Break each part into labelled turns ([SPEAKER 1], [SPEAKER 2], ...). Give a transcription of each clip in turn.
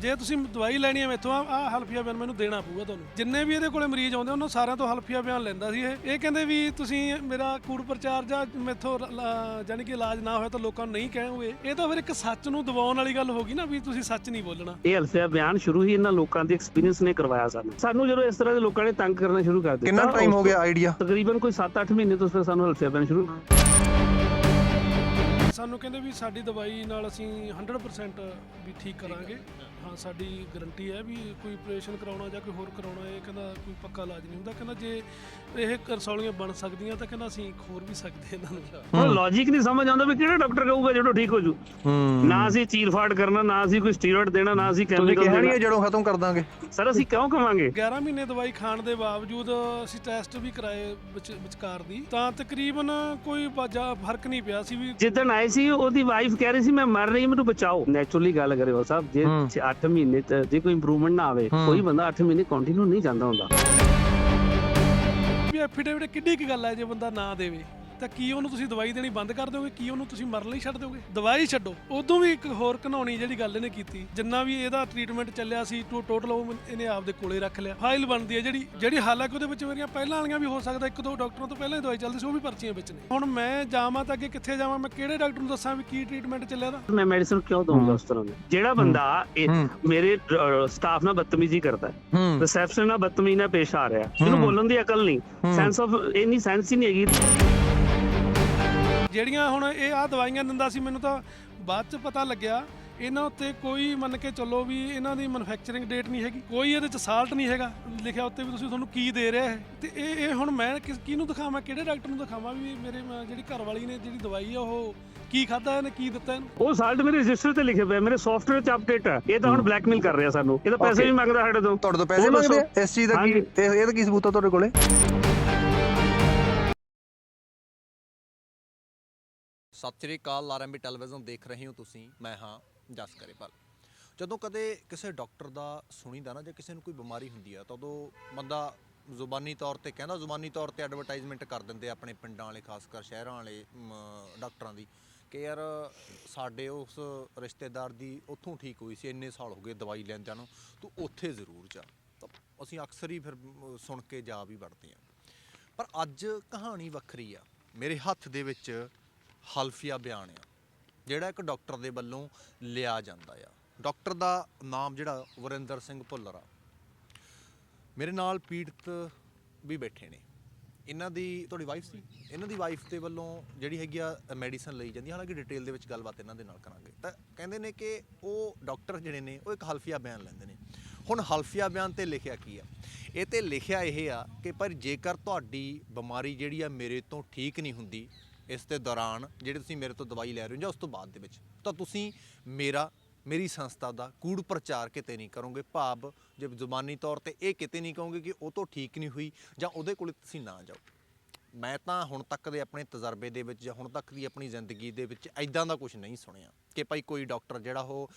[SPEAKER 1] ਜੇ ਤੁਸੀਂ ਦਵਾਈ ਲੈਣੀ ਹੈ ਮੈਥੋਂ ਆ ਆਹ ਹਲਫੀਆ ਬਿਆਨ ਮੈਨੂੰ ਦੇਣਾ ਪਊਗਾ ਤੁਹਾਨੂੰ। ਜਿੰਨੇ ਵੀ ਇਹਦੇ ਕੋਲੇ ਮਰੀਜ਼ ਆਉਂਦੇ ਉਹਨਾਂ ਸਾਰਿਆਂ ਤੋਂ ਹਲਫੀਆ ਬਿਆਨ ਲੈਂਦਾ ਸੀ ਇਹ। ਇਹ ਕਹਿੰਦੇ ਵੀ ਤੁਸੀਂ ਮੇਰਾ ਕੂੜ ਪ੍ਰਚਾਰ ਜਾਂ ਮੈਥੋਂ ਜਾਨੀ ਕਿ ਇਲਾਜ ਨਾ ਹੋਇਆ ਤਾਂ ਲੋਕਾਂ ਨੂੰ ਨਹੀਂ ਕਹੋਗੇ ਇਹ ਤਾਂ ਫਿਰ ਇੱਕ ਸੱਚ ਨੂੰ ਦਬਾਉਣ ਵਾਲੀ ਗੱਲ ਹੋ ਗਈ ਨਾ ਵੀ ਤੁਸੀਂ ਸੱਚ ਨਹੀਂ ਬੋਲਣਾ।
[SPEAKER 2] ਇਹ ਹਲਫਿਆ ਬਿਆਨ ਸ਼ੁਰੂ ਹੀ ਇਹਨਾਂ ਲੋਕਾਂ ਦੇ ਐਕਸਪੀਰੀਅੰਸ ਨੇ ਕਰਵਾਇਆ ਸਾਨੂੰ। ਸਾਨੂੰ ਜਦੋਂ ਇਸ ਤਰ੍ਹਾਂ ਦੇ ਲੋਕਾਂ ਨੇ ਤੰਗ ਕਰਨਾ ਸ਼ੁਰੂ ਕਰ ਦਿੱਤਾ
[SPEAKER 3] ਕਿੰਨਾ ਟਾਈਮ ਹੋ ਗਿਆ ਆਈਡੀਆ
[SPEAKER 2] ਤਕਰੀਬਨ ਕੋਈ 7-8 ਮਹੀਨੇ ਤੋਂ ਫਿਰ ਸਾਨੂੰ ਹਲਫਿਆ ਬਿਆਨ ਸ਼ੁਰੂ
[SPEAKER 1] ਸਾਨੂੰ ਕਹਿੰਦੇ ਵੀ ਸਾਡੀ ਦਵਾਈ ਨਾਲ ਅਸੀਂ 100% ਵੀ ਠੀਕ ਕਰਾਂਗੇ। ਹਾਂ ਸਾਡੀ ਗਾਰੰਟੀ ਹੈ ਵੀ ਕੋਈ ਆਪਰੇਸ਼ਨ ਕਰਾਉਣਾ ਜਾਂ ਕੋਈ ਹੋਰ ਕਰਾਉਣਾ ਇਹ ਕਹਿੰਦਾ ਕੋਈ ਪੱਕਾ ਇਲਾਜ ਨਹੀਂ ਹੁੰਦਾ। ਕਹਿੰਦਾ ਜੇ ਇਹ ਰਸੌਲੀਆਂ ਬਣ ਸਕਦੀਆਂ ਤਾਂ ਕਹਿੰਦਾ ਅਸੀਂ ਖੋਰ ਵੀ ਸਕਦੇ ਇਹਨਾਂ ਨੂੰ।
[SPEAKER 2] ਹੁਣ ਲੌਜੀਕ ਨਹੀਂ ਸਮਝ ਆਉਂਦਾ ਵੀ ਕਿਹੜਾ ਡਾਕਟਰ ਕਹੂਗਾ ਜਦੋਂ ਠੀਕ ਹੋ ਜੂ।
[SPEAKER 3] ਹੂੰ।
[SPEAKER 2] ਨਾ ਅਸੀਂ ਚੀਰਫਾੜ ਕਰਨਾ ਨਾ ਅਸੀਂ ਕੋਈ ਸਟੀਰੋਇਡ ਦੇਣਾ ਨਾ ਅਸੀਂ ਕੈਮੀਕਲ
[SPEAKER 3] ਨਹੀਂ
[SPEAKER 2] ਦੇਣਾ।
[SPEAKER 3] ਇਹ ਜੜੋਂ ਖਤਮ ਕਰ ਦਾਂਗੇ।
[SPEAKER 2] ਸਰ ਅਸੀਂ ਕਿਉਂ ਕਵਾਂਗੇ?
[SPEAKER 1] 11 ਮਹੀਨੇ ਦਵਾਈ ਖਾਣ ਦੇ ਬਾਵਜੂਦ ਅਸੀਂ ਟੈਸਟ ਵੀ ਕਰਾਏ ਵਿਚ- ਵਿਚਕਾਰ ਦੀ। ਤਾਂ ਤਕਰੀਬਨ ਕੋਈ ਬਾਜਾ ਫ਼ਰਕ ਨਹੀਂ ਪਿਆ ਸੀ ਵੀ
[SPEAKER 2] ਜਿੱਦਣ ਆਏ ਸੀ ਉਹਦੀ ਵਾਈਫ ਕਹਿ ਰਹੀ ਸੀ ਮੈਂ ਮਰ ਰਹੀ ਮੈਨੂੰ ਬਚਾਓ। ਨੈਚੁਰਲੀ ਗੱਲ ਕਰੇ ਉਹ ਸਾਹਿਬ ਜੇ। 8 ਮਹੀਨੇ ਤੇ ਜੇ ਕੋਈ ਇੰਪਰੂਵਮੈਂਟ ਨਾ ਆਵੇ। ਕੋਈ ਬੰਦਾ 8 ਮਹੀਨੇ ਕੰਟੀਨਿਊ ਨਹੀਂ ਜਾਂਦਾ ਹੁੰਦਾ
[SPEAKER 1] ਵੀ ਐਫੀਡੇਵਿਟ ਕਿੱਡੀ ਕੀ ਗੱਲ ਹੈ ਜੇ ਬੰਦਾ ਨਾ ਦੇਵੇ ਤਾਂ ਕੀ ਉਹਨੂੰ ਤੁਸੀਂ ਦਵਾਈ ਦੇਣੀ ਬੰਦ ਕਰ ਦਿਓਗੇ? ਕੀ ਉਹਨੂੰ ਤੁਸੀਂ ਮਰਨ ਲਈ ਛੱਡ ਦਿਓਗੇ? ਦਵਾਈ ਛੱਡੋ। ਉਦੋਂ ਵੀ ਇੱਕ ਹੋਰ ਘਨਾਉਣੀ ਜਿਹੜੀ ਗੱਲ ਇਹਨੇ ਕੀਤੀ ਜਿੰਨਾ ਵੀ ਇਹਦਾ ਟ੍ਰੀਟਮੈਂਟ ਚੱਲਿਆ ਸੀ ਟੋ ਟੋਟਲ ਉਹ ਇਹਨੇ ਆਪਦੇ ਕੋਲੇ ਰੱਖ ਲਿਆ। ਫਾਈਲ ਬਣਦੀ ਹੈ ਜਿਹੜੀ ਜਿਹੜੀ ਹਾਲਾਂਕਿ ਉਹਦੇ ਵਿੱਚ ਮੇਰੀਆਂ ਪਹਿਲਾਂ ਵਾਲੀਆਂ ਵੀ ਹੋ ਸਕਦਾ ਇੱਕ ਦੋ ਡਾਕਟਰਾਂ ਤੋਂ ਪਹਿਲਾਂ ਹੀ ਦਵਾਈ ਚੱਲਦੀ ਸੀ ਉਹ ਵੀ ਪਰਚੀਆਂ ਵਿੱਚ ਨੇ। ਹੁਣ ਮੈਂ ਜਾਵਾਂ ਤਾਂ ਅੱਗੇ ਕਿੱਥੇ ਜਾਵਾਂ? ਮੈਂ ਕਿਹੜੇ ਡਾਕਟਰ ਨੂੰ ਦੱਸਾਂ ਵੀ ਕੀ ਟ੍ਰੀਟਮੈਂਟ ਚੱਲਿਆ ਦਾ
[SPEAKER 2] ਮੈਂ ਮੈਡੀਸਨ ਕਿਉਂ ਦਊਂਗਾ ਉਸ ਤਰ੍ਹਾਂ ਦੀ? ਜਿਹੜਾ ਬੰਦਾ ਇਹ। ਮੇਰੇ ਸਟਾਫ ਨਾਲ ਬਦਤਮੀਜ਼ੀ ਕਰਦਾ ਹੈ। ਰਿਸੈਪਸ਼ਨ ਨਾਲ ਬਦਤਮੀਜ਼ੀ ਨਾਲ ਪੇਸ਼ ਆ ਰਿਹਾ ਇਹਨੂੰ। ਬੋਲਣ ਦੀ ਅਕਲ ਨਹੀਂ। ਸੈਂਸ ਆਫ ਇੰਨੀ ਸੈਂਸ ਹੀ ਨਹੀਂ ਹੈਗੀ।
[SPEAKER 1] ਜਿਹੜੀਆਂ ਹੁਣ ਇਹ ਆ ਦਵਾਈਆਂ ਦਿੰਦਾ ਸੀ ਮੈਨੂੰ ਤਾਂ ਬਾਅਦ ਚ ਪਤਾ ਲੱਗਿਆ ਇਹਨਾਂ ਉੱਤੇ ਕੋਈ ਮੰਨ ਕੇ ਚੱਲੋ ਵੀ ਇਹਨਾਂ ਦੀ ਮੈਨੂਫੈਕਚਰਿੰਗ ਡੇਟ ਨਹੀਂ ਹੈਗੀ ਕੋਈ ਇਹਦੇ ਚ ਸਾਲਟ ਨਹੀਂ ਹੈਗਾ ਲਿਖਿਆ ਉੱਤੇ ਵੀ ਤੁਸੀਂ ਤੁਹਾਨੂੰ ਕੀ ਦੇ ਰਿਹਾ ਹੈ ਤੇ ਇਹ ਇਹ ਹੁਣ ਮੈਂ ਕਿਸ ਕਿਹਨੂੰ ਦਿਖਾਵਾਂ ਕਿਹੜੇ ਡਾਕਟਰ ਨੂੰ ਦਿਖਾਵਾਂ ਵੀ ਮੇਰੇ ਮੈਂ ਜਿਹੜੀ ਘਰ ਵਾਲੀ ਨੇ ਜਿਹੜੀ ਦਵਾਈ ਆ ਉਹ ਕੀ ਖਾਦਾ ਇਹਨੇ ਕੀ ਦਿੱਤਾ ਇਹਨੂੰ
[SPEAKER 2] ਉਹ ਸਾਲਟ ਮੇਰੇ ਰਜਿਸਟਰ ਤੇ ਲਿਖੇ ਪਏ ਮੇਰੇ ਸੌਫਟਵੇਅਰ ਚ ਅਪਡੇਟ ਹੈ ਇਹ ਤਾਂ ਹੁਣ ਬਲੈਕਮੇਲ ਕਰ ਰਿਹਾ ਸਾਨੂੰ ਇਹ ਤਾਂ ਪੈਸੇ
[SPEAKER 3] Okay.
[SPEAKER 2] ਵੀ ਮੰਗਦਾ ਸਾਡੇ ਤੋਂ
[SPEAKER 3] ਤੁਹਾਡੇ ਤੋਂ ਪੈਸੇ
[SPEAKER 2] ਦੱਸੋ।
[SPEAKER 3] ਮੰਗਦੇ ਆ? ਇਸ ਚੀਜ਼ ਦਾ ਕੀ
[SPEAKER 2] ਹਾਂਜੀ।
[SPEAKER 3] ਇਹਦਾ ਕੀ ਸਬੂਤ ਆ ਤੁਹਾਡੇ ਕੋਲੇ
[SPEAKER 4] ਸਤਿ ਸ੍ਰੀ ਅਕਾਲ ਆਰਐਮਬੀ ਟੈਲੀਵਿਜ਼ਨ ਦੇਖ ਰਹੇ ਹੋ ਤੁਸੀਂ, ਮੈਂ ਹਾਂ ਜਸ ਕਰੇਪਾਲ ਜਦੋਂ ਕਦੇ ਕਿਸੇ ਡਾਕਟਰ ਦਾ ਸੁਣੀਦਾ ਨਾ, ਜੇ ਕਿਸੇ ਨੂੰ ਕੋਈ ਬਿਮਾਰੀ ਹੁੰਦੀ ਆ, ਤਾਂ ਉਦੋਂ ਬੰਦਾ ਜ਼ੁਬਾਨੀ ਤੌਰ ਤੇ ਕਹਿੰਦਾ, ਜ਼ੁਬਾਨੀ ਤੌਰ ਤੇ ਐਡਵਰਟਾਈਜ਼ਮੈਂਟ ਕਰ ਦਿੰਦੇ ਆ ਆਪਣੇ ਪਿੰਡਾਂ ਵਾਲੇ, ਖਾਸ ਕਰ ਸ਼ਹਿਰਾਂ ਵਾਲੇ ਡਾਕਟਰਾਂ ਦੀ, ਕਿ ਯਾਰ ਸਾਡੇ ਉਸ ਰਿਸ਼ਤੇਦਾਰ ਦੀ ਉੱਥੋਂ ਠੀਕ ਹੋਈ ਸੀ, ਇੰਨੇ ਸਾਲ ਹੋ ਗਏ ਦਵਾਈ ਲੈਂਦਿਆਂ ਨੂੰ ਤੂੰ ਉੱਥੇ ਜ਼ਰੂਰ ਜਾ। ਤਾਂ ਅਸੀਂ ਅਕਸਰ ਹੀ ਫਿਰ ਸੁਣ ਕੇ ਜਾ ਵੀ ਵੜਦੇ ਆ। ਪਰ ਅੱਜ ਕਹਾਣੀ ਵੱਖਰੀ ਆ। ਮੇਰੇ ਹੱਥ ਦੇ ਵਿੱਚ ਹਲਫੀਆ ਬਿਆਨ ਆ। ਜਿਹੜਾ ਇੱਕ ਡਾਕਟਰ ਦੇ ਵੱਲੋਂ ਲਿਆ ਜਾਂਦਾ ਆ। ਡਾਕਟਰ ਦਾ ਨਾਮ ਜਿਹੜਾ ਵਰਿੰਦਰ ਸਿੰਘ ਭੁੱਲਰ ਆ। ਮੇਰੇ ਨਾਲ ਪੀੜਤ ਵੀ ਬੈਠੇ ਨੇ। ਇਹਨਾਂ ਦੀ, ਤੁਹਾਡੀ ਵਾਈਫ ਸੀ? ਇਹਨਾਂ ਦੀ ਵਾਈਫ ਦੇ ਵੱਲੋਂ ਜਿਹੜੀ ਹੈਗੀ ਆ ਮੈਡੀਸਨ ਲਈ ਜਾਂਦੀ ਆ। ਹਾਲਾਂਕਿ ਡਿਟੇਲ ਦੇ ਵਿੱਚ ਗੱਲਬਾਤ ਇਹਨਾਂ ਦੇ ਨਾਲ ਕਰਾਂਗੇ। ਤਾਂ ਕਹਿੰਦੇ ਨੇ ਕਿ ਉਹ ਡਾਕਟਰ ਜਿਹੜੇ ਨੇ, ਉਹ ਇੱਕ ਹਲਫੀਆ ਬਿਆਨ ਲੈਂਦੇ ਨੇ। ਹੁਣ ਹਲਫੀਆ ਬਿਆਨ ਤੇ ਲਿਖਿਆ ਕੀ ਆ? ਇਹ ਤੇ ਲਿਖਿਆ ਇਹ ਆ ਕਿ ਪਰ ਜੇਕਰ ਤੁਹਾਡੀ ਬਿਮਾਰੀ ਜਿਹੜੀ ਆ ਮੇਰੇ ਤੋਂ ਠੀਕ ਨਹੀਂ ਹੁੰਦੀ ਇਸ ਦੇ ਦੌਰਾਨ ਜਿਹੜੇ ਤੁਸੀਂ ਮੇਰੇ ਤੋਂ ਦਵਾਈ ਲੈ ਰਹੇ ਹੋ ਜਾਂ ਉਸ ਤੋਂ ਬਾਅਦ ਦੇ ਵਿੱਚ, ਤਾਂ ਤੁਸੀਂ ਮੇਰਾ, ਮੇਰੀ ਸੰਸਥਾ ਦਾ ਕੂੜ ਪ੍ਰਚਾਰ ਕਿਤੇ ਨਹੀਂ ਕਰੋਗੇ? ਭਾਵ ਜੇ ਜ਼ੁਬਾਨੀ ਤੌਰ ਤੇ ਇਹ ਕਿਤੇ ਨਹੀਂ ਕਹੋਗੇ ਕਿ ਉਹ ਤੋਂ ਠੀਕ ਨਹੀਂ ਹੋਈ ਜਾਂ ਉਹਦੇ ਕੋਲ ਤੁਸੀਂ ਨਾ ਜਾਓ। ਮੈਂ ਤਾਂ ਹੁਣ ਤੱਕ ਦੇ ਆਪਣੇ ਤਜਰਬੇ ਦੇ ਵਿੱਚ ਜਾਂ ਹੁਣ ਤੱਕ ਦੀ ਆਪਣੀ ਜ਼ਿੰਦਗੀ ਦੇ ਵਿੱਚ ਐਦਾਂ ਦਾ ਕੁਝ ਨਹੀਂ ਸੁਣਿਆ ਕਿ ਭਾਈ ਕੋਈ ਡਾਕਟਰ ਜਿਹੜਾ ਉਹ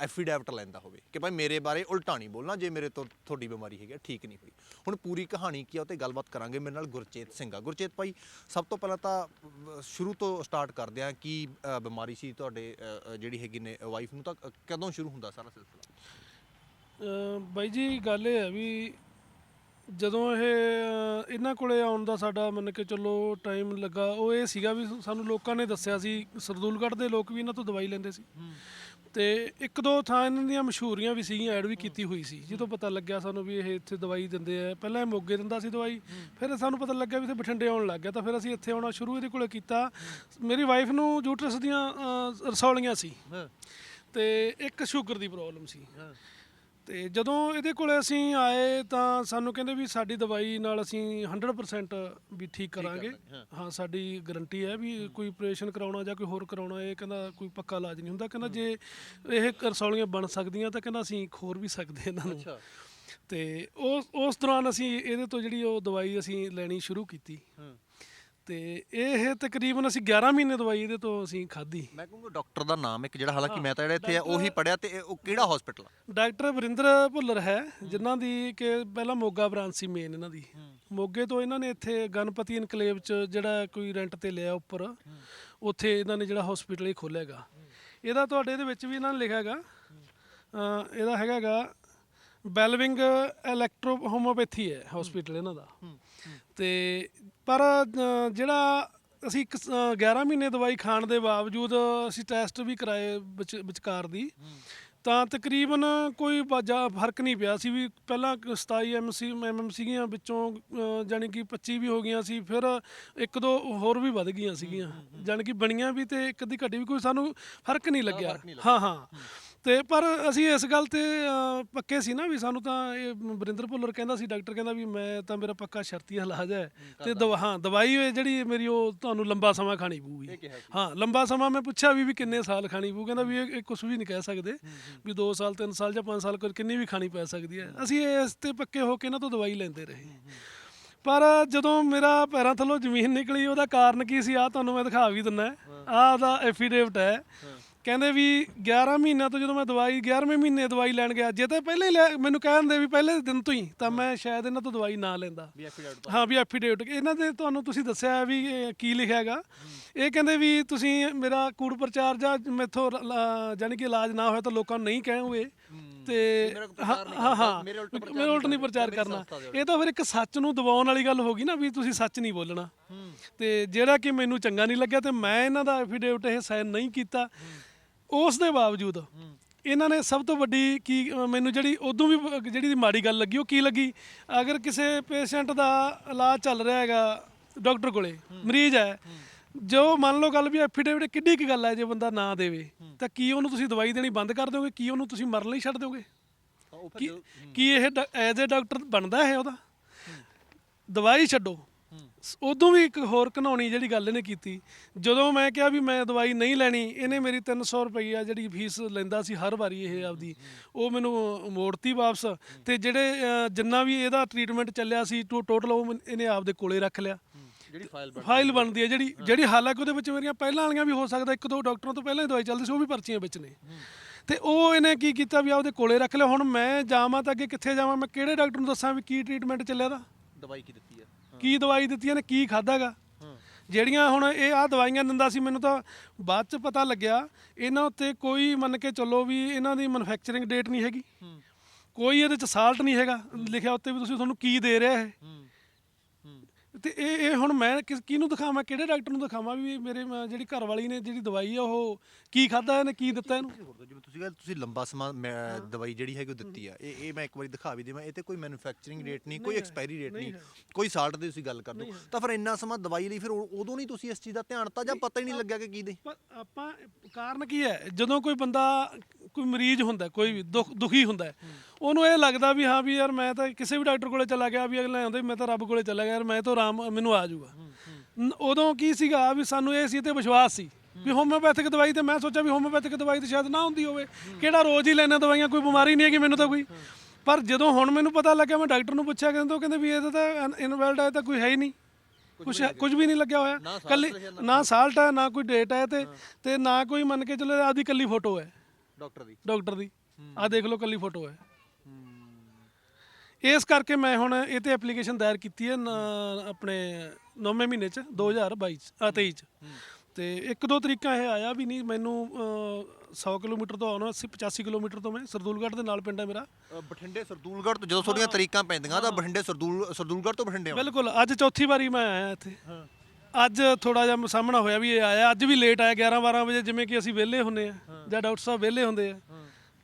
[SPEAKER 4] ਐਫੀਡੈਵਿਟ ਲੈਂਦਾ ਹੋਵੇ ਕਿ ਭਾਈ ਮੇਰੇ ਬਾਰੇ ਉਲਟਾ ਨਹੀਂ ਬੋਲਣਾ ਜੇ ਮੇਰੇ ਤੋਂ ਤੁਹਾਡੀ ਬਿਮਾਰੀ ਹੈਗੀ ਆ, ਠੀਕ ਨਹੀਂ ਹੋਈ। ਹੁਣ ਪੂਰੀ ਕਹਾਣੀ ਕੀ ਆ ਉਹ ਤੇ ਗੱਲਬਾਤ ਕਰਾਂਗੇ। ਮੇਰੇ ਨਾਲ ਗੁਰਚੇਤ ਸਿੰਘ ਆ। ਗੁਰਚੇਤ ਭਾਈ ਸਭ ਤੋਂ ਪਹਿਲਾਂ ਤਾਂ ਸ਼ੁਰੂ ਤੋਂ ਸਟਾਰਟ ਕਰਦੇ ਆ ਕੀ ਬਿਮਾਰੀ ਸੀ ਤੁਹਾਡੇ ਜਿਹੜੀ ਹੈਗੀ ਨੇ ਵਾਈਫ ਨੂੰ ਤਾਂ ਕਦੋਂ ਸ਼ੁਰੂ ਹੁੰਦਾ ਸਾਰਾ ਸਿਲਸਿਲਾ?
[SPEAKER 1] ਬਾਈ ਜੀ ਗੱਲ ਇਹ ਹੈ ਵੀ ਜਦੋਂ ਇਹ ਇਹਨਾਂ ਕੋਲੇ ਆਉਣ ਦਾ ਸਾਡਾ ਮੰਨ ਕੇ ਚੱਲੋ ਟਾਈਮ ਲੱਗਾ ਉਹ ਇਹ ਸੀਗਾ ਵੀ ਸਾਨੂੰ ਲੋਕਾਂ ਨੇ ਦੱਸਿਆ ਸੀ ਸਰਦੂਲਗੜ੍ਹ ਦੇ ਲੋਕ ਵੀ ਇਹਨਾਂ ਤੋਂ ਦਵਾਈ ਲੈਂਦੇ ਸੀ। ਤੇ ਇੱਕ ਦੋ ਥਾਂ ਇਹਨਾਂ ਦੀਆਂ ਮਸ਼ਹੂਰੀਆਂ ਵੀ ਸੀਗੀਆਂ ਐਡ ਵੀ ਕੀਤੀ ਹੋਈ ਸੀ। ਜਦੋਂ ਪਤਾ ਲੱਗਿਆ ਸਾਨੂੰ ਵੀ ਇਹ ਇੱਥੇ ਦਵਾਈ ਦਿੰਦੇ ਆ ਪਹਿਲਾਂ ਇਹ ਮੋਗੇ ਦਿੰਦਾ ਸੀ ਦਵਾਈ ਫਿਰ ਸਾਨੂੰ ਪਤਾ ਲੱਗਿਆ ਵੀ ਇੱਥੇ ਬਠਿੰਡੇ ਆਉਣ ਲੱਗ ਗਿਆ ਤਾਂ ਫਿਰ ਅਸੀਂ ਇੱਥੇ ਆਉਣਾ ਸ਼ੁਰੂ ਇਹਦੇ ਕੋਲੇ ਕੀਤਾ। ਮੇਰੀ ਵਾਈਫ ਨੂੰ ਯੂਟਰਸ ਦੀਆਂ ਰਸੌਲੀਆਂ ਸੀ। ਤੇ ਇੱਕ ਸ਼ੂਗਰ ਦੀ ਪ੍ਰੋਬਲਮ ਸੀ। ਤੇ ਜਦੋਂ ਇਹਦੇ ਕੋਲੇ ਅਸੀਂ ਆਏ ਤਾਂ ਸਾਨੂੰ ਕਹਿੰਦੇ ਵੀ ਸਾਡੀ ਦਵਾਈ ਨਾਲ ਅਸੀਂ 100% ਵੀ ਠੀਕ ਕਰਾਂਗੇ। ਹਾਂ। ਸਾਡੀ ਗਾਰੰਟੀ ਹੈ ਵੀ ਕੋਈ ਆਪਰੇਸ਼ਨ ਕਰਾਉਣਾ ਜਾਂ ਕੋਈ ਹੋਰ ਕਰਾਉਣਾ ਇਹ ਕਹਿੰਦਾ ਕੋਈ ਪੱਕਾ ਇਲਾਜ ਨਹੀਂ ਹੁੰਦਾ। ਕਹਿੰਦਾ ਜੇ ਇਹ ਰਸੌਲੀਆਂ ਬਣ ਸਕਦੀਆਂ ਤਾਂ ਕਹਿੰਦਾ ਅਸੀਂ ਖੋਰ ਵੀ ਸਕਦੇ ਇਹਨਾਂ ਨੂੰ। ਤੇ ਉਸ ਉਸ ਦੌਰਾਨ ਅਸੀਂ ਇਹਦੇ ਤੋਂ ਜਿਹੜੀ ਉਹ ਦਵਾਈ ਅਸੀਂ ਲੈਣੀ ਸ਼ੁਰੂ ਕੀਤੀ। ਤੇ ਇਹ ਤਕਰੀਬਨ ਅਸੀਂ 11 ਮਹੀਨੇ ਦਵਾਈ ਇਹਦੇ ਤੋਂ ਅਸੀਂ ਖਾਧੀ।
[SPEAKER 4] ਮੈਂ ਕਹੂੰਗਾ ਡਾਕਟਰ ਦਾ ਨਾਮ ਇੱਕ ਜਿਹੜਾ ਹਾਲਾਂਕਿ ਮੈਂ ਤਾਂ ਜਿਹੜਾ ਇੱਥੇ ਆ ਉਹੀ ਪੜਿਆ ਤੇ ਇਹ- ਉਹ ਕਿਹੜਾ ਹਸਪੀਟਲ ਆ?
[SPEAKER 1] ਡਾਕਟਰ ਵਰਿੰਦਰ ਭੁੱਲਰ ਹੈ ਜਿਨ੍ਹਾਂ ਦੀ ਕਿ ਪਹਿਲਾਂ ਮੋਗਾ ਬ੍ਰਾਂਚ ਸੀ ਮੇਨ ਇਹਨਾਂ ਦੀ। ਮੋਗੇ ਤੋਂ ਇਹਨਾਂ ਨੇ ਇੱਥੇ ਗਣਪਤੀ ਇਨਕਲੇਵ ਚ ਜਿਹੜਾ ਕੋਈ ਰੈਂਟ ਤੇ ਲਿਆ ਉੱਪਰ ਉੱਥੇ ਇਹਨਾਂ ਨੇ ਜਿਹੜਾ ਹਸਪੀਟਲ ਹੀ ਖੋਲ੍ਹਿਆ ਹੈਗਾ। ਇਹਦਾ ਤੁਹਾਡੇ ਇਹਦੇ ਵਿੱਚ ਵੀ ਇਹਨਾਂ ਨੇ ਲਿਖਿਆ ਹੈਗਾ। ਇਹਦਾ ਹੈਗਾਗਾ ਬੈਲਵਿੰਗ ਇਲੈਕਟ੍ਰੋ ਹੋਮੋਪੈਥੀ ਹੈ ਹਸਪੀਟਲ ਇਹਨਾਂ ਦਾ। ਤੇ ਪਰ ਜਿਹੜਾ ਅਸੀਂ ਇੱਕ ਸ- ਅਹ, 11 ਮਹੀਨੇ ਦਵਾਈ ਖਾਣ ਦੇ ਬਾਵਜੂਦ ਅਸੀਂ ਟੈਸਟ ਵੀ ਕਰਾਏ ਵਿਚ- ਵਿਚਕਾਰ ਦੀ ਤਾਂ ਤਕਰੀਬਨ ਕੋਈ ਬਾਜਾ ਫ਼ਰਕ ਨਹੀਂ ਪਿਆ। ਸੀ ਵੀ ਪਹਿਲਾਂ ਕ- 27 ਐਮਸੀ ਐਮਐਮ ਸੀਗੀਆਂ ਵਿੱਚੋਂ ਅਹ, ਜਾਣੀ ਕਿ 25 ਵੀ ਹੋ ਗਈਆਂ ਸੀ ਫਿਰ ਇੱਕ ਦੋ ਹੋਰ ਵੀ ਵੱਧ ਗਈਆਂ ਸੀਗੀਆਂ। ਜਾਣੀ ਕਿ ਬਣੀਆਂ ਵੀ ਤੇ ਇੱਕ ਦੀ ਘਟੀ ਵੀ ਕੋਈ ਸਾਨੂੰ ਫ਼ਰਕ ਨਹੀਂ ਲੱਗਿਆ। ਹਾਂ। ਹਾਂ। ਤੇ ਪਰ ਅਸੀਂ ਇਸ ਗੱਲ ਤੇ ਪੱਕੇ ਸੀ ਨਾ ਵੀ ਸਾਨੂੰ ਤਾਂ ਇਹ ਬਰਿੰਦਰ ਭੁੱਲਰ ਕਹਿੰਦਾ ਸੀ ਡਾਕਟਰ ਕਹਿੰਦਾ ਵੀ ਮੈਂ ਤਾਂ ਮੇਰਾ ਪੱਕਾ ਸ਼ਰਤੀ ਇਲਾਜ ਹੈ। ਤੇ ਦਵਾ ਹਾਂ ਦਵਾਈ ਇਹ ਜਿਹੜੀ ਮੇਰੀ ਉਹ ਤੁਹਾਨੂੰ ਲੰਬਾ ਸਮਾਂ ਖਾਣੀ ਪਊਗੀ। ਹਾਂ ਲੰਬਾ ਸਮਾਂ ਮੈਂ ਪੁੱਛਿਆ ਵੀ ਵੀ ਕਿੰਨੇ ਸਾਲ ਖਾਣੀ ਪਊ ਕਹਿੰਦਾ ਵੀ ਇਹ, ਕੁਝ ਵੀ ਨਹੀਂ ਕਹਿ ਸਕਦੇ ਵੀ 2 ਸਾਲ 3 ਸਾਲ ਜਾਂ 5 ਸਾਲ ਕੋਈ ਕਿੰਨੀ ਵੀ ਖਾਣੀ ਪੈ ਸਕਦੀ ਹੈ। ਅਸੀਂ ਇਸ ਤੇ ਪੱਕੇ ਹੋ ਕੇ ਇਹਨਾਂ ਤੋਂ ਦਵਾਈ ਲੈਂਦੇ ਰਹੇ। ਪਰ ਜਦੋਂ ਮੇਰਾ ਪੈਰਾਂ ਥੱਲੋਂ ਜ਼ਮੀਨ ਨਿਕਲੀ ਉਹਦਾ ਕਾਰਨ ਕੀ ਸੀ? ਆ ਤੁਹਾਨੂੰ ਮੈਂ ਦਿਖਾ ਵੀ ਦਿੰਦਾ। ਆਹ ਦਾ ਐਫੀਡੇਵਿਟ ਹੈ। ਕਹਿੰਦੇ ਵੀ 11 ਮਹੀਨਿਆਂ ਤੋਂ ਜਦੋਂ ਮੈਂ ਦਵਾਈ 11ਵੇਂ ਮਹੀਨੇ ਦਵਾਈ ਲੈਣ ਗਿਆ ਜੇ ਤਾਂ ਪਹਿਲੇ ਹੀ ਮੈਨੂੰ ਕਹਿੰਦੇ ਵੀ ਪਹਿਲੇ ਦਿਨ ਤੋਂ ਹੀ ਤਾਂ ਮੈਂ ਸ਼ਾਇਦ ਇਹਨਾਂ ਤੋਂ ਦਵਾਈ ਨਾ ਲੈਂਦਾ।
[SPEAKER 4] ਵੀ ਐਫੀਡੇਵਿਟ
[SPEAKER 1] ਹਾਂ ਵੀ ਐਫੀਡੇਵਿਟ ਇਹਨਾਂ ਦੇ ਤੁਹਾਨੂੰ ਤੁਸੀਂ ਦੱਸਿਆ ਵੀ ਇਹ ਕੀ ਲਿਖਿਆ ਹੈਗਾ। ਇਹ ਕਹਿੰਦੇ ਵੀ ਤੁਸੀਂ ਮੇਰਾ ਕੂੜ ਪ੍ਰਚਾਰ ਜਾਂ ਮੈਥੋਂ ਜਾਣੀ ਕਿ ਇਲਾਜ ਨਾ ਹੋਇਆ ਤਾਂ ਲੋਕਾਂ ਨੂੰ ਨਹੀਂ ਕਹੋਗੇ ਤੇ ਹਾਂ ਹਾਂ
[SPEAKER 4] ਮੇਰੇ ਉਲਟ
[SPEAKER 1] ਨਹੀਂ ਪ੍ਰਚਾਰ
[SPEAKER 4] ਕਰਨਾ,
[SPEAKER 1] ਇਹ ਤਾਂ ਫਿਰ ਇੱਕ ਸੱਚ ਨੂੰ ਦਬਾਉਣ ਵਾਲੀ ਗੱਲ ਹੋ ਗਈ ਨਾ ਵੀ ਤੁਸੀਂ ਸੱਚ ਨਹੀਂ ਬੋਲਣਾ। ਤੇ ਜਿਹੜਾ ਕਿ ਮੈਨੂੰ ਚੰਗਾ ਨਹੀਂ ਲੱਗਿਆ ਤੇ ਮੈਂ ਇਹਨਾਂ ਦਾ ਐਫੀਡੇਵਿਟ ਇਹ ਸਾਈਨ ਨਹੀਂ ਕੀਤਾ। ਉਸ ਦੇ ਬਾਵਜੂਦ ਇਹਨਾਂ ਨੇ ਸਭ ਤੋਂ ਵੱਡੀ ਕੀ ਮੈਨੂੰ ਜਿਹੜੀ ਉਦੋਂ ਵੀ ਜਿਹੜੀ ਦੀ ਮਾੜੀ ਗੱਲ ਲੱਗੀ ਉਹ ਕੀ ਲੱਗੀ? ਅਗਰ ਕਿਸੇ ਪੇਸ਼ੈਂਟ ਦਾ ਇਲਾਜ ਚੱਲ ਰਿਹਾ ਹੈਗਾ ਡਾਕਟਰ ਕੋਲੇ ਮਰੀਜ਼ ਹੈ ਜੋ ਮੰਨ ਲਓ ਗੱਲ ਵੀ ਐਫੀਡੇਵਿਟ ਕਿੱਡੀ ਕੀ ਗੱਲ ਹੈ ਜੇ ਬੰਦਾ ਨਾ ਦੇਵੇ ਤਾਂ ਕੀ ਉਹਨੂੰ ਤੁਸੀਂ ਦਵਾਈ ਦੇਣੀ ਬੰਦ ਕਰ ਦਿਓਗੇ? ਕੀ ਉਹਨੂੰ ਤੁਸੀਂ ਮਰਨ ਲਈ ਛੱਡ ਦਿਓਗੇ? ਕੀ ਇਹ ਐਜ਼ ਅ ਡਾਕਟਰ ਬਣਦਾ ਹੈ ਉਹਦਾ? ਦਵਾਈ ਛੱਡੋ। ਉਦੋਂ ਵੀ ਇੱਕ ਹੋਰ ਘਨਾਉਣੀ ਜਿਹੜੀ ਗੱਲ ਇਹਨੇ ਕੀਤੀ। ਜਦੋਂ ਮੈਂ ਕਿਹਾ ਵੀ ਮੈਂ ਦਵਾਈ ਨਹੀਂ ਲੈਣੀ ਇਹਨੇ ਮੇਰੀ 300 ਰੁਪਈਆ ਜਿਹੜੀ ਫੀਸ ਲੈਂਦਾ ਸੀ ਹਰ ਵਾਰੀ ਇਹ ਆਪਦੀ ਉਹ ਮੈਨੂੰ ਮੋੜਤੀ ਵਾਪਸ। ਤੇ ਜਿਹੜੇ ਜਿੰਨਾ ਵੀ ਇਹਦਾ ਟ੍ਰੀਟਮੈਂਟ ਚੱਲਿਆ ਸੀ ਟੋਟਲ ਉਹ ਇਹਨੇ ਆਪਦੇ ਕੋਲੇ ਰੱਖ ਲਿਆ।
[SPEAKER 4] ਜਿਹੜੀ ਫਾਈਲ ਬਣ
[SPEAKER 1] ਫਾਈਲ ਬਣਦੀ ਹੈ ਜਿਹੜੀ ਜਿਹੜੀ ਹਾਲਾਂਕਿ ਉਹਦੇ ਵਿੱਚ ਮੇਰੀਆਂ ਪਹਿਲਾਂ ਵਾਲੀਆਂ ਵੀ ਹੋ ਸਕਦਾ ਇੱਕ ਦੋ ਡਾਕਟਰਾਂ ਤੋਂ ਪਹਿਲਾਂ ਹੀ ਦਵਾਈ ਚੱਲਦੀ ਸੀ ਉਹ ਵੀ ਪਰਚੀਆਂ ਵਿੱਚ ਨੇ। ਤੇ ਉਹ ਇਹਨੇ ਕੀ ਕੀਤਾ ਵੀ ਆਪਦੇ ਕੋਲੇ ਰੱਖ ਲਿਆ। ਹੁਣ ਮੈਂ ਜਾਵਾਂ ਤਾਂ ਅੱਗੇ ਕਿੱਥੇ ਜਾਵਾਂ? ਮੈਂ ਕਿਹੜੇ ਡਾਕਟਰ ਨੂੰ ਦੱਸਾਂ ਵੀ ਕੀ ਟ੍ਰੀਟਮੈਂਟ ਚੱਲਿਆ ਦਾ
[SPEAKER 4] ਦਵਾਈ ਕੀ ਦਿੱਤੀ?
[SPEAKER 1] ਕੀ ਦਵਾਈ ਦਿੱਤੀਆਂ ਨੇ ਕੀ ਖਾਦਾਗਾ ਜਿਹੜੀਆਂ ਹੁਣ ਇਹ ਆ ਦਵਾਈਆਂ ਦਿੰਦਾ ਸੀ ਮੈਨੂੰ ਤਾਂ ਬਾਅਦ ਚ ਪਤਾ ਲੱਗਿਆ ਇਹਨਾਂ ਉੱਤੇ ਕੋਈ ਮੰਨ ਕੇ ਚੱਲੋ ਵੀ ਇਹਨਾਂ ਦੀ ਮੈਨੂਫੈਕਚਰਿੰਗ ਡੇਟ ਨਹੀਂ ਹੈਗੀ। ਕੋਈ ਇਹਦੇ ਚ ਸਾਲਟ ਨਹੀਂ ਹੈਗਾ। ਲਿਖਿਆ ਉੱਤੇ ਵੀ ਤੁਸੀਂ ਤੁਹਾਨੂੰ ਕੀ ਦੇ ਰਿਹਾ ਇਹ। ਤੇ ਇਹ ਇਹ ਹੁਣ ਮੈਂ ਕਿਸ ਕਿਹਨੂੰ ਦਿਖਾਵਾਂ? ਕਿਹੜੇ ਡਾਕਟਰ ਨੂੰ ਦਿਖਾਵਾਂ ਵੀ ਮੇਰੇ ਜਿਹੜੀ ਘਰ ਵਾਲੀ ਨੇ ਜਿਹੜੀ ਦਵਾਈ ਆ ਉਹ ਕੀ ਖਾਦਾ ਇਹਨੇ ਕੀ ਦਿੱਤਾ ਇਹਨੂੰ?
[SPEAKER 4] ਹੋਰ ਤਾਂ ਜਿਵੇਂ ਤੁਸੀਂ ਕਹਿੰਦੇ ਤੁਸੀਂ ਲੰਬਾ ਸਮਾਂ ਮੈਂ ਦਵਾਈ ਜਿਹੜੀ ਹੈਗੀ ਉਹ ਦਿੱਤੀ ਆ। ਇਹ ਇਹ ਮੈਂ ਇੱਕ ਵਾਰੀ ਦਿਖਾ ਵੀ ਦੇਵਾਂ ਇਹ ਤੇ ਕੋਈ ਮੈਨੂਫੈਕਚਰਿੰਗ ਡੇਟ ਨਹੀਂ ਕੋਈ ਐਕਸਪਾਇਰੀ ਡੇਟ ਨਹੀਂ ਕੋਈ ਸਾਲਟ ਦੀ ਤੁਸੀਂ ਗੱਲ ਕਰ ਦੋ ਤਾਂ ਫਿਰ ਇੰਨਾ ਸਮਾਂ ਦਵਾਈ ਲਈ ਫਿਰ ਉਦੋਂ ਨਹੀਂ ਤੁਸੀਂ ਇਸ ਚੀਜ਼ ਦਾ ਧਿਆਨ ਦਿੱਤਾ ਜਾਂ ਪਤਾ ਹੀ ਨਹੀਂ ਲੱਗਿਆ ਕਿ ਕੀ ਦੇ?
[SPEAKER 1] ਪਰ ਆਪਾਂ ਕਾਰਨ ਕੀ ਹੈ? ਜਦੋਂ ਕੋਈ ਬੰਦਾ ਕੋਈ ਮਰੀਜ਼ ਹੁੰਦਾ ਕੋਈ ਵੀ ਦੁੱਖ ਦੁਖੀ ਹੁੰਦਾ ਹੈ, ਉਹਨੂੰ ਇਹ ਲੱਗਦਾ ਵੀ ਹਾਂ ਵੀ ਯਾਰ ਮੈਂ ਤਾਂ ਕਿਸੇ ਵੀ ਡਾਕਟਰ ਕੋਲੇ ਚਲਾ ਗਿਆ ਵੀ ਅਗਲੇ ਆਉਂਦੇ ਮੈਂ ਤਾਂ ਰੱਬ ਕੋਲੇ ਚਲਾ ਗਿਆ ਯਾਰ ਮੈਂ ਤਾਂ ਆਰਾਮ ਮੈਨੂੰ ਆ ਜਾਊਗਾ। ਉਦੋਂ ਕੀ ਸੀਗਾ ਵੀ ਸਾਨੂੰ ਇਹ ਸੀ ਤੇ ਵਿਸ਼ਵਾਸ ਸੀ ਵੀ ਹੋਮਿਓਪੈਥਿਕ ਦਵਾਈ ਤੇ ਮੈਂ ਸੋਚਿਆ ਵੀ ਹੋਮਿਓਪੈਥਿਕ ਦਵਾਈ ਤੇ ਸ਼ਾਇਦ ਨਾ ਹੁੰਦੀ ਹੋਵੇ। ਕਿਹੜਾ ਰੋਜ਼ ਹੀ ਲੈਣਾ ਦਵਾਈਆਂ ਕੋਈ ਬਿਮਾਰੀ ਨਹੀਂ ਹੈਗੀ ਮੈਨੂੰ ਤਾਂ ਕੋਈ। ਪਰ ਜਦੋਂ ਹੁਣ ਮੈਨੂੰ ਪਤਾ ਲੱਗਿਆ ਮੈਂ ਡਾਕਟਰ ਨੂੰ ਪੁੱਛਿਆ ਕਹਿੰਦੇ ਉਹ ਕਹਿੰਦੇ ਵੀ ਇਹ ਤਾਂ ਇਨਵੈਲਡ ਹੈ ਤਾਂ ਕੋਈ ਹੈ ਹੀ ਨਹੀਂ। ਕੁਛ ਕੁਝ ਵੀ ਨਹੀਂ ਲੱਗਿਆ ਹੋਇਆ। ਕੱਲੀ ਨਾ ਸਾਲਟ ਹੈ ਨਾ ਕੋਈ ਡੇਟ ਹੈ ਤੇ ਤੇ ਨਾ ਕੋਈ ਮੰਨ ਕੇ ਚੱਲੋ ਆਦੀ ਕੱਲੀ ਫੋਟੋ ਹੈ।
[SPEAKER 4] ਡਾਕਟਰ ਦੀ।
[SPEAKER 1] ਡਾਕਟਰ ਦੀ। ਆ ਦੇਖ ਲਓ ਕੱਲੀ ਫੋਟੋ ਹੈ। ਇਸ ਕਰਕੇ ਮੈਂ ਹੁਣ ਇਹ ਤੇ ਐਪਲੀਕੇਸ਼ਨ ਦਾਇਰ ਕੀਤੀ ਹੈ ਨ- ਆਪਣੇ 9ਵੇਂ ਮਹੀਨੇ ਚ 2022 ਚ ਆ 23 ਚ। ਤੇ ਇੱਕ ਦੋ ਤਰੀਕਾ ਇਹ ਆਇਆ ਵੀ ਨਹੀਂ ਮੈਨੂੰ ਅਹ, 100 ਕਿਲੋਮੀਟਰ ਤੋਂ ਆਉਣਾ 80 85 ਕਿਲੋਮੀਟਰ ਤੋਂ ਮੈਂ ਸਰਦੂਲਗੜ੍ਹ ਦੇ ਨਾਲ ਪਿੰਡ ਹੈ ਮੇਰਾ।
[SPEAKER 4] ਅ, ਬਠਿੰਡੇ ਸਰਦੂਲਗੜ੍ਹ ਤੋਂ ਜਦੋਂ ਤੁਹਾਡੀਆਂ ਤਰੀਕਾਂ ਪੈਂਦੀਆਂ ਤਾਂ ਬਠਿੰਡੇ ਸਰਦੂਲ ਸਰਦੂਲਗੜ੍ਹ ਤੋਂ ਬਠਿੰਡੇ
[SPEAKER 1] ਬਿਲਕੁਲ ਅੱਜ ਚੌਥੀ ਵਾਰੀ ਮੈਂ ਆਇਆ ਇੱਥੇ। ਅੱਜ ਥੋੜਾ ਜਿਹਾ ਸਾਹਮਣਾ ਹੋਇਆ ਵੀ ਇਹ ਆਇਆ ਅੱਜ ਵੀ ਲੇਟ ਆਇਆ 11 12 ਵਜੇ ਜਿਵੇਂ ਕਿ ਅਸੀਂ ਵਿਹਲੇ ਹੁੰਨੇ ਆ ਜਾਂ ਡਾਕਟਰ ਸਾਹਿਬ ਵਿਹਲੇ ਹੁੰਦੇ ਆ।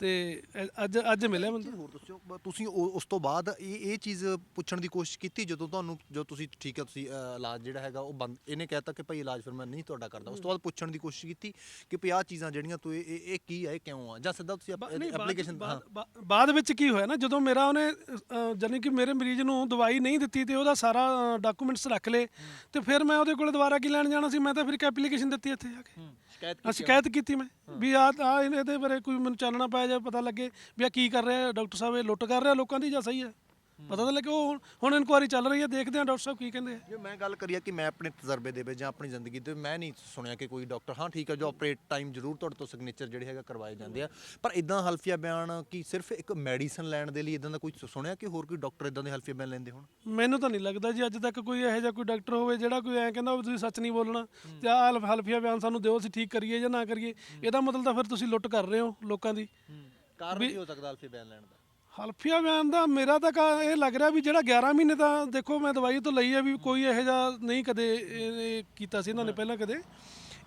[SPEAKER 1] ਤੇ ਅ- ਅੱਜ ਅੱਜ ਮਿਲਿਆ ਮੈਨੂੰ
[SPEAKER 4] ਹੋਰ ਦੱਸਿਓ ਬ- ਤੁਸੀਂ ਉਹ- ਉਸ ਤੋਂ ਬਾਅਦ ਇਹ ਇਹ ਚੀਜ਼ ਪੁੱਛਣ ਦੀ ਕੋਸ਼ਿਸ਼ ਕੀਤੀ ਜਦੋਂ ਤੁਹਾਨੂੰ ਜੋ ਤੁਸੀਂ ਠੀਕ ਹੈ ਤੁਸੀਂ ਅ, ਇਲਾਜ ਜਿਹੜਾ ਹੈਗਾ ਉਹ ਬੰਦ ਇਹਨੇ ਕਹਿਤਾ ਕਿ ਭਾਈ ਇਲਾਜ ਫਿਰ ਮੈਂ ਨਹੀਂ ਤੁਹਾਡਾ ਕਰਦਾ। ਉਸ ਤੋਂ ਬਾਅਦ ਪੁੱਛਣ ਦੀ ਕੋਸ਼ਿਸ਼ ਕੀਤੀ ਕਿ ਭਈ ਆਹ ਚੀਜ਼ਾਂ ਜਿਹੜੀਆਂ ਤੂੰ ਇਹ ਇਹ ਇਹ ਕੀ ਹੈ ਇਹ ਕਿਉਂ ਆ? ਜਾਂ ਸਿੱਧਾ ਤੁਸੀਂ
[SPEAKER 1] ਬਾ- ਨਹੀਂ, ਬਾਅਦ-
[SPEAKER 4] ਐਪਲੀਕੇਸ਼ਨ ਹਾਂ
[SPEAKER 1] ਬਾਅਦ- ਬਾ- ਬਾਅਦ ਵਿੱਚ ਕੀ ਹੋਇਆ ਨਾ ਜਦੋਂ ਮੇਰਾ ਉਹਨੇ ਅ, ਜਾਣੀ ਕਿ ਮੇਰੇ ਮਰੀਜ਼ ਨੂੰ ਦਵਾਈ ਨਹੀਂ ਦਿੱਤੀ ਤੇ ਉਹਦਾ ਸਾਰਾ ਡਾਕੂਮੈਂਟਸ ਰੱਖ ਲਏ ਤੇ ਫਿਰ ਮੈਂ ਉਹਦੇ ਕੋਲ ਦੁਬਾਰਾ ਕੀ ਲੈਣ ਜਾਣਾ ਸੀ? ਮੈਂ ਤਾਂ ਫਿਰ ਇੱਕ ਐਪਲੀਕੇਸ਼ਨ ਦਿੱਤੀ ਇੱਥੇ ਆ ਕੇ।
[SPEAKER 4] ਸ਼ਿਕਾਇਤ
[SPEAKER 1] ਆ। ਸ਼ਿਕਾਇਤ ਕੀਤੀ ਮੈਂ। ਵੀ ਆ ਆ ਇਹਦੇ ਬਾਰੇ ਕੋਈ ਮੈਨੂੰ ਚਾਨਣਾ ਪਾਇਆ ਜਾਏ ਪਤਾ ਲੱਗੇ ਵੀ ਆ ਕੀ ਕਰ ਰਿਹਾ ਡਾਕਟਰ ਸਾਹਿਬ ਇਹ ਲੁੱਟ ਕਰ ਰਿਹਾ ਲੋਕਾਂ ਦੀ ਜਾਂ ਸਹੀ ਹੈ? ਪਤਾ ਤਾਂ ਲੱਗੇ ਉਹ ਹੁਣ- ਹੁਣ ਇਨਕੁਆਰੀ ਚੱਲ ਰਹੀ ਹੈ ਦੇਖਦੇ ਹਾਂ ਡਾਕਟਰ ਸਾਹਿਬ ਕੀ ਕਹਿੰਦੇ ਆ।
[SPEAKER 4] ਜੇ ਮੈਂ ਗੱਲ ਕਰੀਏ ਕਿ ਮੈਂ ਆਪਣੇ ਤਜਰਬੇ ਦੇ ਵਿੱਚ ਜਾਂ ਆਪਣੀ ਜ਼ਿੰਦਗੀ ਤੇ ਮੈਂ ਨਹੀਂ ਸੁਣਿਆ ਕਿ ਕੋਈ ਡਾਕਟਰ ਹਾਂ ਠੀਕ ਹੈ ਜੋ ਆਪਰੇਟ ਟਾਈਮ ਜ਼ਰੂਰ ਤੁਹਾਡੇ ਤੋਂ ਸਿਗਨੇਚਰ ਜਿਹੜੇ ਹੈਗਾ ਕਰਵਾਏ ਜਾਂਦੇ ਆ। ਪਰ ਇਦਾਂ ਹਲਫੀਆ ਬਿਆਨ ਕਿ ਸਿਰਫ ਇੱਕ ਮੈਡੀਸਨ ਲੈਣ ਦੇ ਲਈ ਇਦਾਂ ਦਾ ਕੋਈ ਸੁਣਿਆ ਕਿ ਹੋਰ ਕੋਈ ਡਾਕਟਰ ਇਦਾਂ ਦੇ ਹਲਫੀਆ ਬਿਆਨ ਲੈਂਦੇ ਹੋਣ?
[SPEAKER 1] ਮੈਨੂੰ ਤਾਂ ਨਹੀਂ ਲੱਗਦਾ ਜੀ ਅੱਜ ਤੱਕ ਕੋਈ ਇਹੋ ਜਿਹਾ ਕੋਈ ਡਾਕਟਰ ਹੋਵੇ ਜਿਹੜਾ ਕੋਈ ਐਂ ਕਹਿੰਦਾ ਵੀ ਤੁਸੀਂ ਸੱਚ ਨਹੀਂ ਬੋਲਣਾ ਤੇ ਆਹ ਹਲਫ- ਹਲਫੀਆ ਬਿਆਨ ਸਾਨੂੰ ਦਿਓ ਅਸੀਂ ਠੀਕ ਕਰੀਏ ਜਾਂ ਨਾ ਕਰੀਏ। ਇਹਦਾ ਮਤਲਬ ਤਾਂ ਫਿਰ ਤੁਸੀਂ ਲੁੱਟ ਕਰ ਰਹੇ ਹੋ ਲੋਕਾਂ ਦੀ।
[SPEAKER 4] ਕਾਰਨ ਕੀ ਹੋ ਸਕਦਾ ਅਲਫੀ ਬਿਆਨ ਲੈਣ ਦਾ?
[SPEAKER 1] ਹਲਫੀਆ ਬਿਆਨ ਦਾ ਮੇਰਾ ਤਾਂ ਕਾ- ਇਹ ਲੱਗ ਰਿਹਾ ਵੀ ਜਿਹੜਾ 11 ਮਹੀਨੇ ਤਾਂ ਦੇਖੋ ਮੈਂ ਦਵਾਈ ਤੋਂ ਲਈ ਹੈ ਵੀ ਕੋਈ ਇਹੋ ਜਿਹਾ ਨਹੀਂ ਕਦੇ ਇਹ- ਇਹ ਕੀਤਾ ਸੀ ਇਹਨਾਂ ਨੇ ਪਹਿਲਾਂ ਕਦੇ।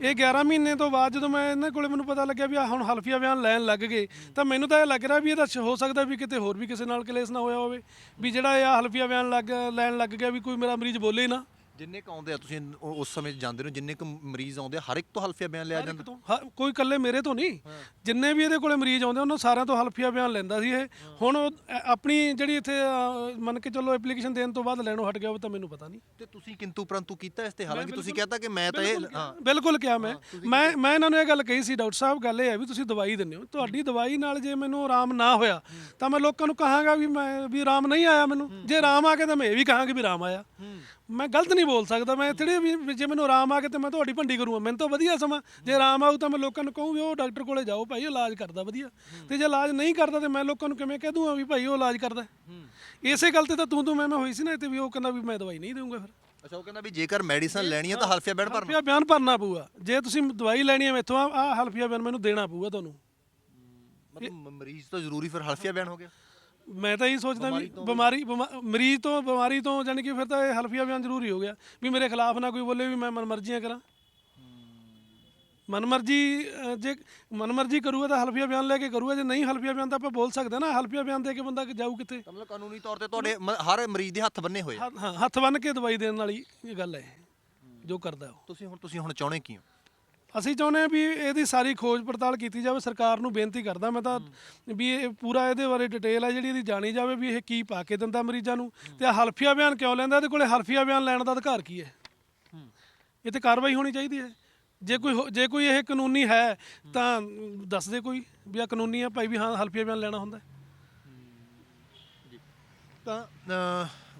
[SPEAKER 1] ਇਹ 11 ਮਹੀਨੇ ਤੋਂ ਬਾਅਦ ਜਦੋਂ ਮੈਂ ਇਹਨਾਂ ਕੋਲੇ ਮੈਨੂੰ ਪਤਾ ਲੱਗਿਆ ਵੀ ਆਹ ਹੁਣ ਹਲਫੀਆ ਬਿਆਨ ਲੈਣ ਲੱਗ ਗਏ, ਤਾਂ ਮੈਨੂੰ ਤਾਂ ਇਹ ਲੱਗ ਰਿਹਾ ਵੀ ਇਹਦਾ ਸ਼- ਹੋ ਸਕਦਾ ਵੀ ਕਿਤੇ ਹੋਰ ਵੀ ਕਿਸੇ ਨਾਲ ਕਲੇਸ਼ ਨਾ ਹੋਇਆ ਹੋਵੇ, ਵੀ ਜਿਹੜਾ ਇਹ ਹਲਫੀਆ ਬਿਆਨ ਲੱਗ ਲੈਣ ਲੱਗ ਗਿਆ ਵੀ ਕੋਈ ਮੇਰਾ ਮਰੀਜ਼ ਬੋਲੇ ਨਾ।
[SPEAKER 4] ਜਿੰਨੇ ਕ ਆਉਂਦੇ ਆ ਤੁਸੀਂ ਉਹ- ਉਸ ਸਮੇਂ ਜਾਂਦੇ ਹੋ ਜਿੰਨੇ ਕ ਮਰੀਜ਼ ਆਉਂਦੇ ਆ ਹਰ ਇੱਕ ਤੋਂ ਹਲਫੀਆ ਬਿਆਨ ਲਿਆ
[SPEAKER 1] ਹਰ ਇੱਕ
[SPEAKER 4] ਜਾਂਦਾ।
[SPEAKER 1] ਤੋਂ ਕੋਈ ਇਕੱਲੇ ਮੇਰੇ ਤੋਂ ਨਹੀਂ। ਜਿੰਨੇ ਵੀ ਇਹਦੇ ਕੋਲੇ ਮਰੀਜ਼ ਆਉਂਦੇ ਉਹਨਾਂ ਸਾਰਿਆਂ ਤੋਂ ਹਲਫੀਆ ਬਿਆਨ ਲੈਂਦਾ ਸੀ ਇਹ। ਹੁਣ ਉਹ ਅ- ਆਪਣੀ ਜਿਹੜੀ ਇੱਥੇ ਅ, ਮੰਨ ਕੇ ਚੱਲੋ ਐਪਲੀਕੇਸ਼ਨ ਦੇਣ ਤੋਂ ਬਾਅਦ ਲੈਣੋਂ ਹਟ ਗਿਆ ਉਹ ਤਾਂ ਮੈਨੂੰ ਪਤਾ ਨਹੀਂ।
[SPEAKER 4] ਤੇ ਤੁਸੀਂ ਕਿੰਤੂ ਪਰੰਤੂ ਕੀਤਾ ਇਸ ਤੇ? ਹਾਲਾਂਕਿ ਤੁਸੀਂ ਕਹਤਾ ਕਿ ਮੈਂ ਤਾਂ ਇਹ
[SPEAKER 1] ਬਿਲਕੁਲ
[SPEAKER 4] ਹਾਂ।
[SPEAKER 1] ਕਿਹਾ- ਬਿਲਕੁਲ ਕਿਹਾ ਮੈਂ। ਮੈਂ ਮੈਂ ਇਹਨਾਂ ਨੂੰ ਇਹ ਗੱਲ ਕਹੀ ਸੀ ਡਾਕਟਰ ਸਾਹਿਬ ਗੱਲ ਇਹ ਹੈ ਵੀ ਤੁਸੀਂ ਦਵਾਈ ਦਿੰਦੇ ਹੋ। ਤੁਹਾਡੀ ਦਵਾਈ ਨਾਲ ਜੇ ਮੈਨੂੰ ਆਰਾਮ ਨਾ ਹੋਇਆ ਤਾਂ ਮੈਂ ਲੋਕਾਂ ਨੂੰ ਕਹਾਂਗਾ ਵੀ ਮੈਂ ਵੀ ਆਰਾਮ ਨਹੀਂ ਆਇਆ ਮੈਨੂੰ। ਜੇ ਆਰਾਮ ਆ ਗਿਆ ਤਾਂ ਮੈਂ ਇਹ ਵੀ ਕਹਾਂਗਾ ਵੀ ਆਰਾਮ ਆਇਆ। ਮੈਂ ਗਲਤ ਨਹੀਂ ਬੋਲ ਸਕਦਾ ਮੈਂ ਥੋੜੀ ਵੀ ਵੀ ਜੇ ਮੈਨੂੰ ਆਰਾਮ ਆ ਗਿਆ ਤੇ ਮੈਂ ਤੁਹਾਡੀ ਭੰਡੀ ਕਰੂੰਗਾ। ਮੈਨੂੰ ਤਾਂ ਵਧੀਆ ਸਮਾਂ। ਜੇ ਆਰਾਮ ਆਊ ਤਾਂ ਮੈਂ ਲੋਕਾਂ ਨੂੰ ਕਹੂੰ ਵੀ ਉਹ ਡਾਕਟਰ ਕੋਲੇ ਜਾਓ ਭਾਈ ਉਹ ਇਲਾਜ ਕਰਦਾ ਵਧੀਆ। ਤੇ ਜੇ ਇਲਾਜ ਨਹੀਂ ਕਰਦਾ ਤੇ ਮੈਂ ਲੋਕਾਂ ਨੂੰ ਕਿਵੇਂ ਕਹਿ ਦੂੰਗਾ ਵੀ ਭਾਈ ਉਹ ਇਲਾਜ ਕਰਦਾ। ਇਸੇ ਗੱਲ ਤੇ ਤਾਂ ਤੂੰ ਤੂੰ ਮੈਂ ਮੈਂ ਹੋਈ ਸੀ ਨਾ ਤੇ ਵੀ ਉਹ ਕਹਿੰਦਾ ਵੀ ਮੈਂ ਦਵਾਈ ਨਹੀਂ ਦੇਵਾਂਗਾ ਫਿਰ।
[SPEAKER 4] ਅੱਛਾ ਉਹ ਕਹਿੰਦਾ ਵੀ ਜੇਕਰ ਮੈਡੀਸਨ ਲੈਣੀ ਹੈ ਤਾਂ ਹਲਫੀਆ ਬਿਆਨ ਭਰਨਾ।
[SPEAKER 1] ਹਲਫੀਆ ਬਿਆਨ ਭਰਨਾ ਪਊਗਾ। ਜੇ ਤੁਸੀਂ ਦਵਾਈ ਲੈਣੀ ਹੈ ਮੈਥੋਂ ਆ ਹਲਫੀਆ ਬਿਆਨ ਮੈਨੂੰ ਦੇਣਾ ਪਊਗਾ ਤੁਹਾਨੂੰ।
[SPEAKER 4] ਮਤਲਬ ਮ- ਮਰੀਜ਼ ਤੋਂ ਜ਼ਰੂਰੀ ਫਿਰ ਹਲਫੀਆ ਬਿਆਨ ਹੋ ਗਿਆ।
[SPEAKER 1] ਮੈਂ ਤਾਂ ਇਹ ਸੋਚਦਾ ਵੀ ਬਿਮਾਰੀ ਬਿਮਾ- ਮਰੀਜ਼ ਤੋਂ ਬਿਮਾਰੀ ਤੋਂ ਜਾਣੀ ਕਿ ਫਿਰ ਤਾਂ ਇਹ ਹਲਫੀਆ ਬਿਆਨ ਜ਼ਰੂਰੀ ਹੋ ਗਿਆ। ਵੀ ਮੇਰੇ ਖਿਲਾਫ ਨਾ ਕੋਈ ਬੋਲੇ ਵੀ ਮੈਂ ਮਨਮਰਜ਼ੀਆਂ ਕਰਾਂ। ਮਨਮਰਜ਼ੀ ਜੇ ਮਨਮਰਜ਼ੀ ਕਰੂਗਾ ਤਾਂ ਹਲਫੀਆ ਬਿਆਨ ਲੈ ਕੇ ਕਰੂਗਾ ਜੇ ਨਹੀਂ ਹਲਫੀਆ ਬਿਆਨ ਤਾਂ ਆਪਾਂ ਬੋਲ ਸਕਦੇ ਹਾਂ ਨਾ ਹਲਫੀਆ ਬਿਆਨ ਦੇ ਕੇ ਬੰਦਾ ਜਾਊ ਕਿੱਥੇ?
[SPEAKER 4] ਤਾਂ ਮਤਲਬ ਕਾਨੂੰਨੀ ਤੌਰ ਤੇ ਤੁਹਾਡੇ ਮ- ਹਰ ਮਰੀਜ਼ ਦੇ ਹੱਥ ਬੰਨੇ ਹੋਏ ਆ।
[SPEAKER 1] ਹਾਂ ਹੱਥ ਬੰਨ ਕੇ ਦਵਾਈ ਦੇਣ ਵਾਲੀ ਇਹ ਗੱਲ ਹੈ ਇਹ, ਜੋ ਕਰਦਾ ਉਹ।
[SPEAKER 4] ਤੁਸੀਂ ਹੁਣ ਤੁਸੀਂ ਹੁਣ ਚਾਹੁੰਦੇ ਕੀ ਹੋ?
[SPEAKER 1] ਅਸੀਂ ਚਾਹੁੰਦੇ ਹਾਂ ਵੀ ਇਹਦੀ ਸਾਰੀ ਖੋਜ ਪੜਤਾਲ ਕੀਤੀ ਜਾਵੇ ਸਰਕਾਰ ਨੂੰ ਬੇਨਤੀ ਕਰਦਾ ਮੈਂ ਤਾਂ ਵੀ ਇਹ ਪੂਰਾ ਇਹਦੇ ਬਾਰੇ ਡਿਟੇਲ ਹੈ ਜਿਹੜੀ ਇਹਦੀ ਜਾਣੀ ਜਾਵੇ ਵੀ ਇਹ ਕੀ ਪਾ ਕੇ ਦਿੰਦਾ ਮਰੀਜ਼ਾਂ ਨੂੰ। ਤੇ ਆਹ ਹਲਫੀਆ ਬਿਆਨ ਕਿਉਂ ਲੈਂਦਾ? ਇਹਦੇ ਕੋਲੇ ਹਲਫੀਆ ਬਿਆਨ ਲੈਣ ਦਾ ਅਧਿਕਾਰ ਕੀ ਹੈ? ਇਹ ਤੇ ਕਾਰਵਾਈ ਹੋਣੀ ਚਾਹੀਦੀ ਹੈ। ਜੇ ਕੋਈ ਹੋ- ਜੇ ਕੋਈ ਇਹ ਕਾਨੂੰਨੀ ਹੈ ਤਾਂ ਦੱਸ ਦੇ ਕੋਈ ਵੀ ਆ ਕਾਨੂੰਨੀ ਹੈ ਭਾਈ ਵੀ ਹਾਂ ਹਲਫੀਆ ਬਿਆਨ ਲੈਣਾ ਹੁੰਦਾ ਹੈ।
[SPEAKER 4] ਤਾਂ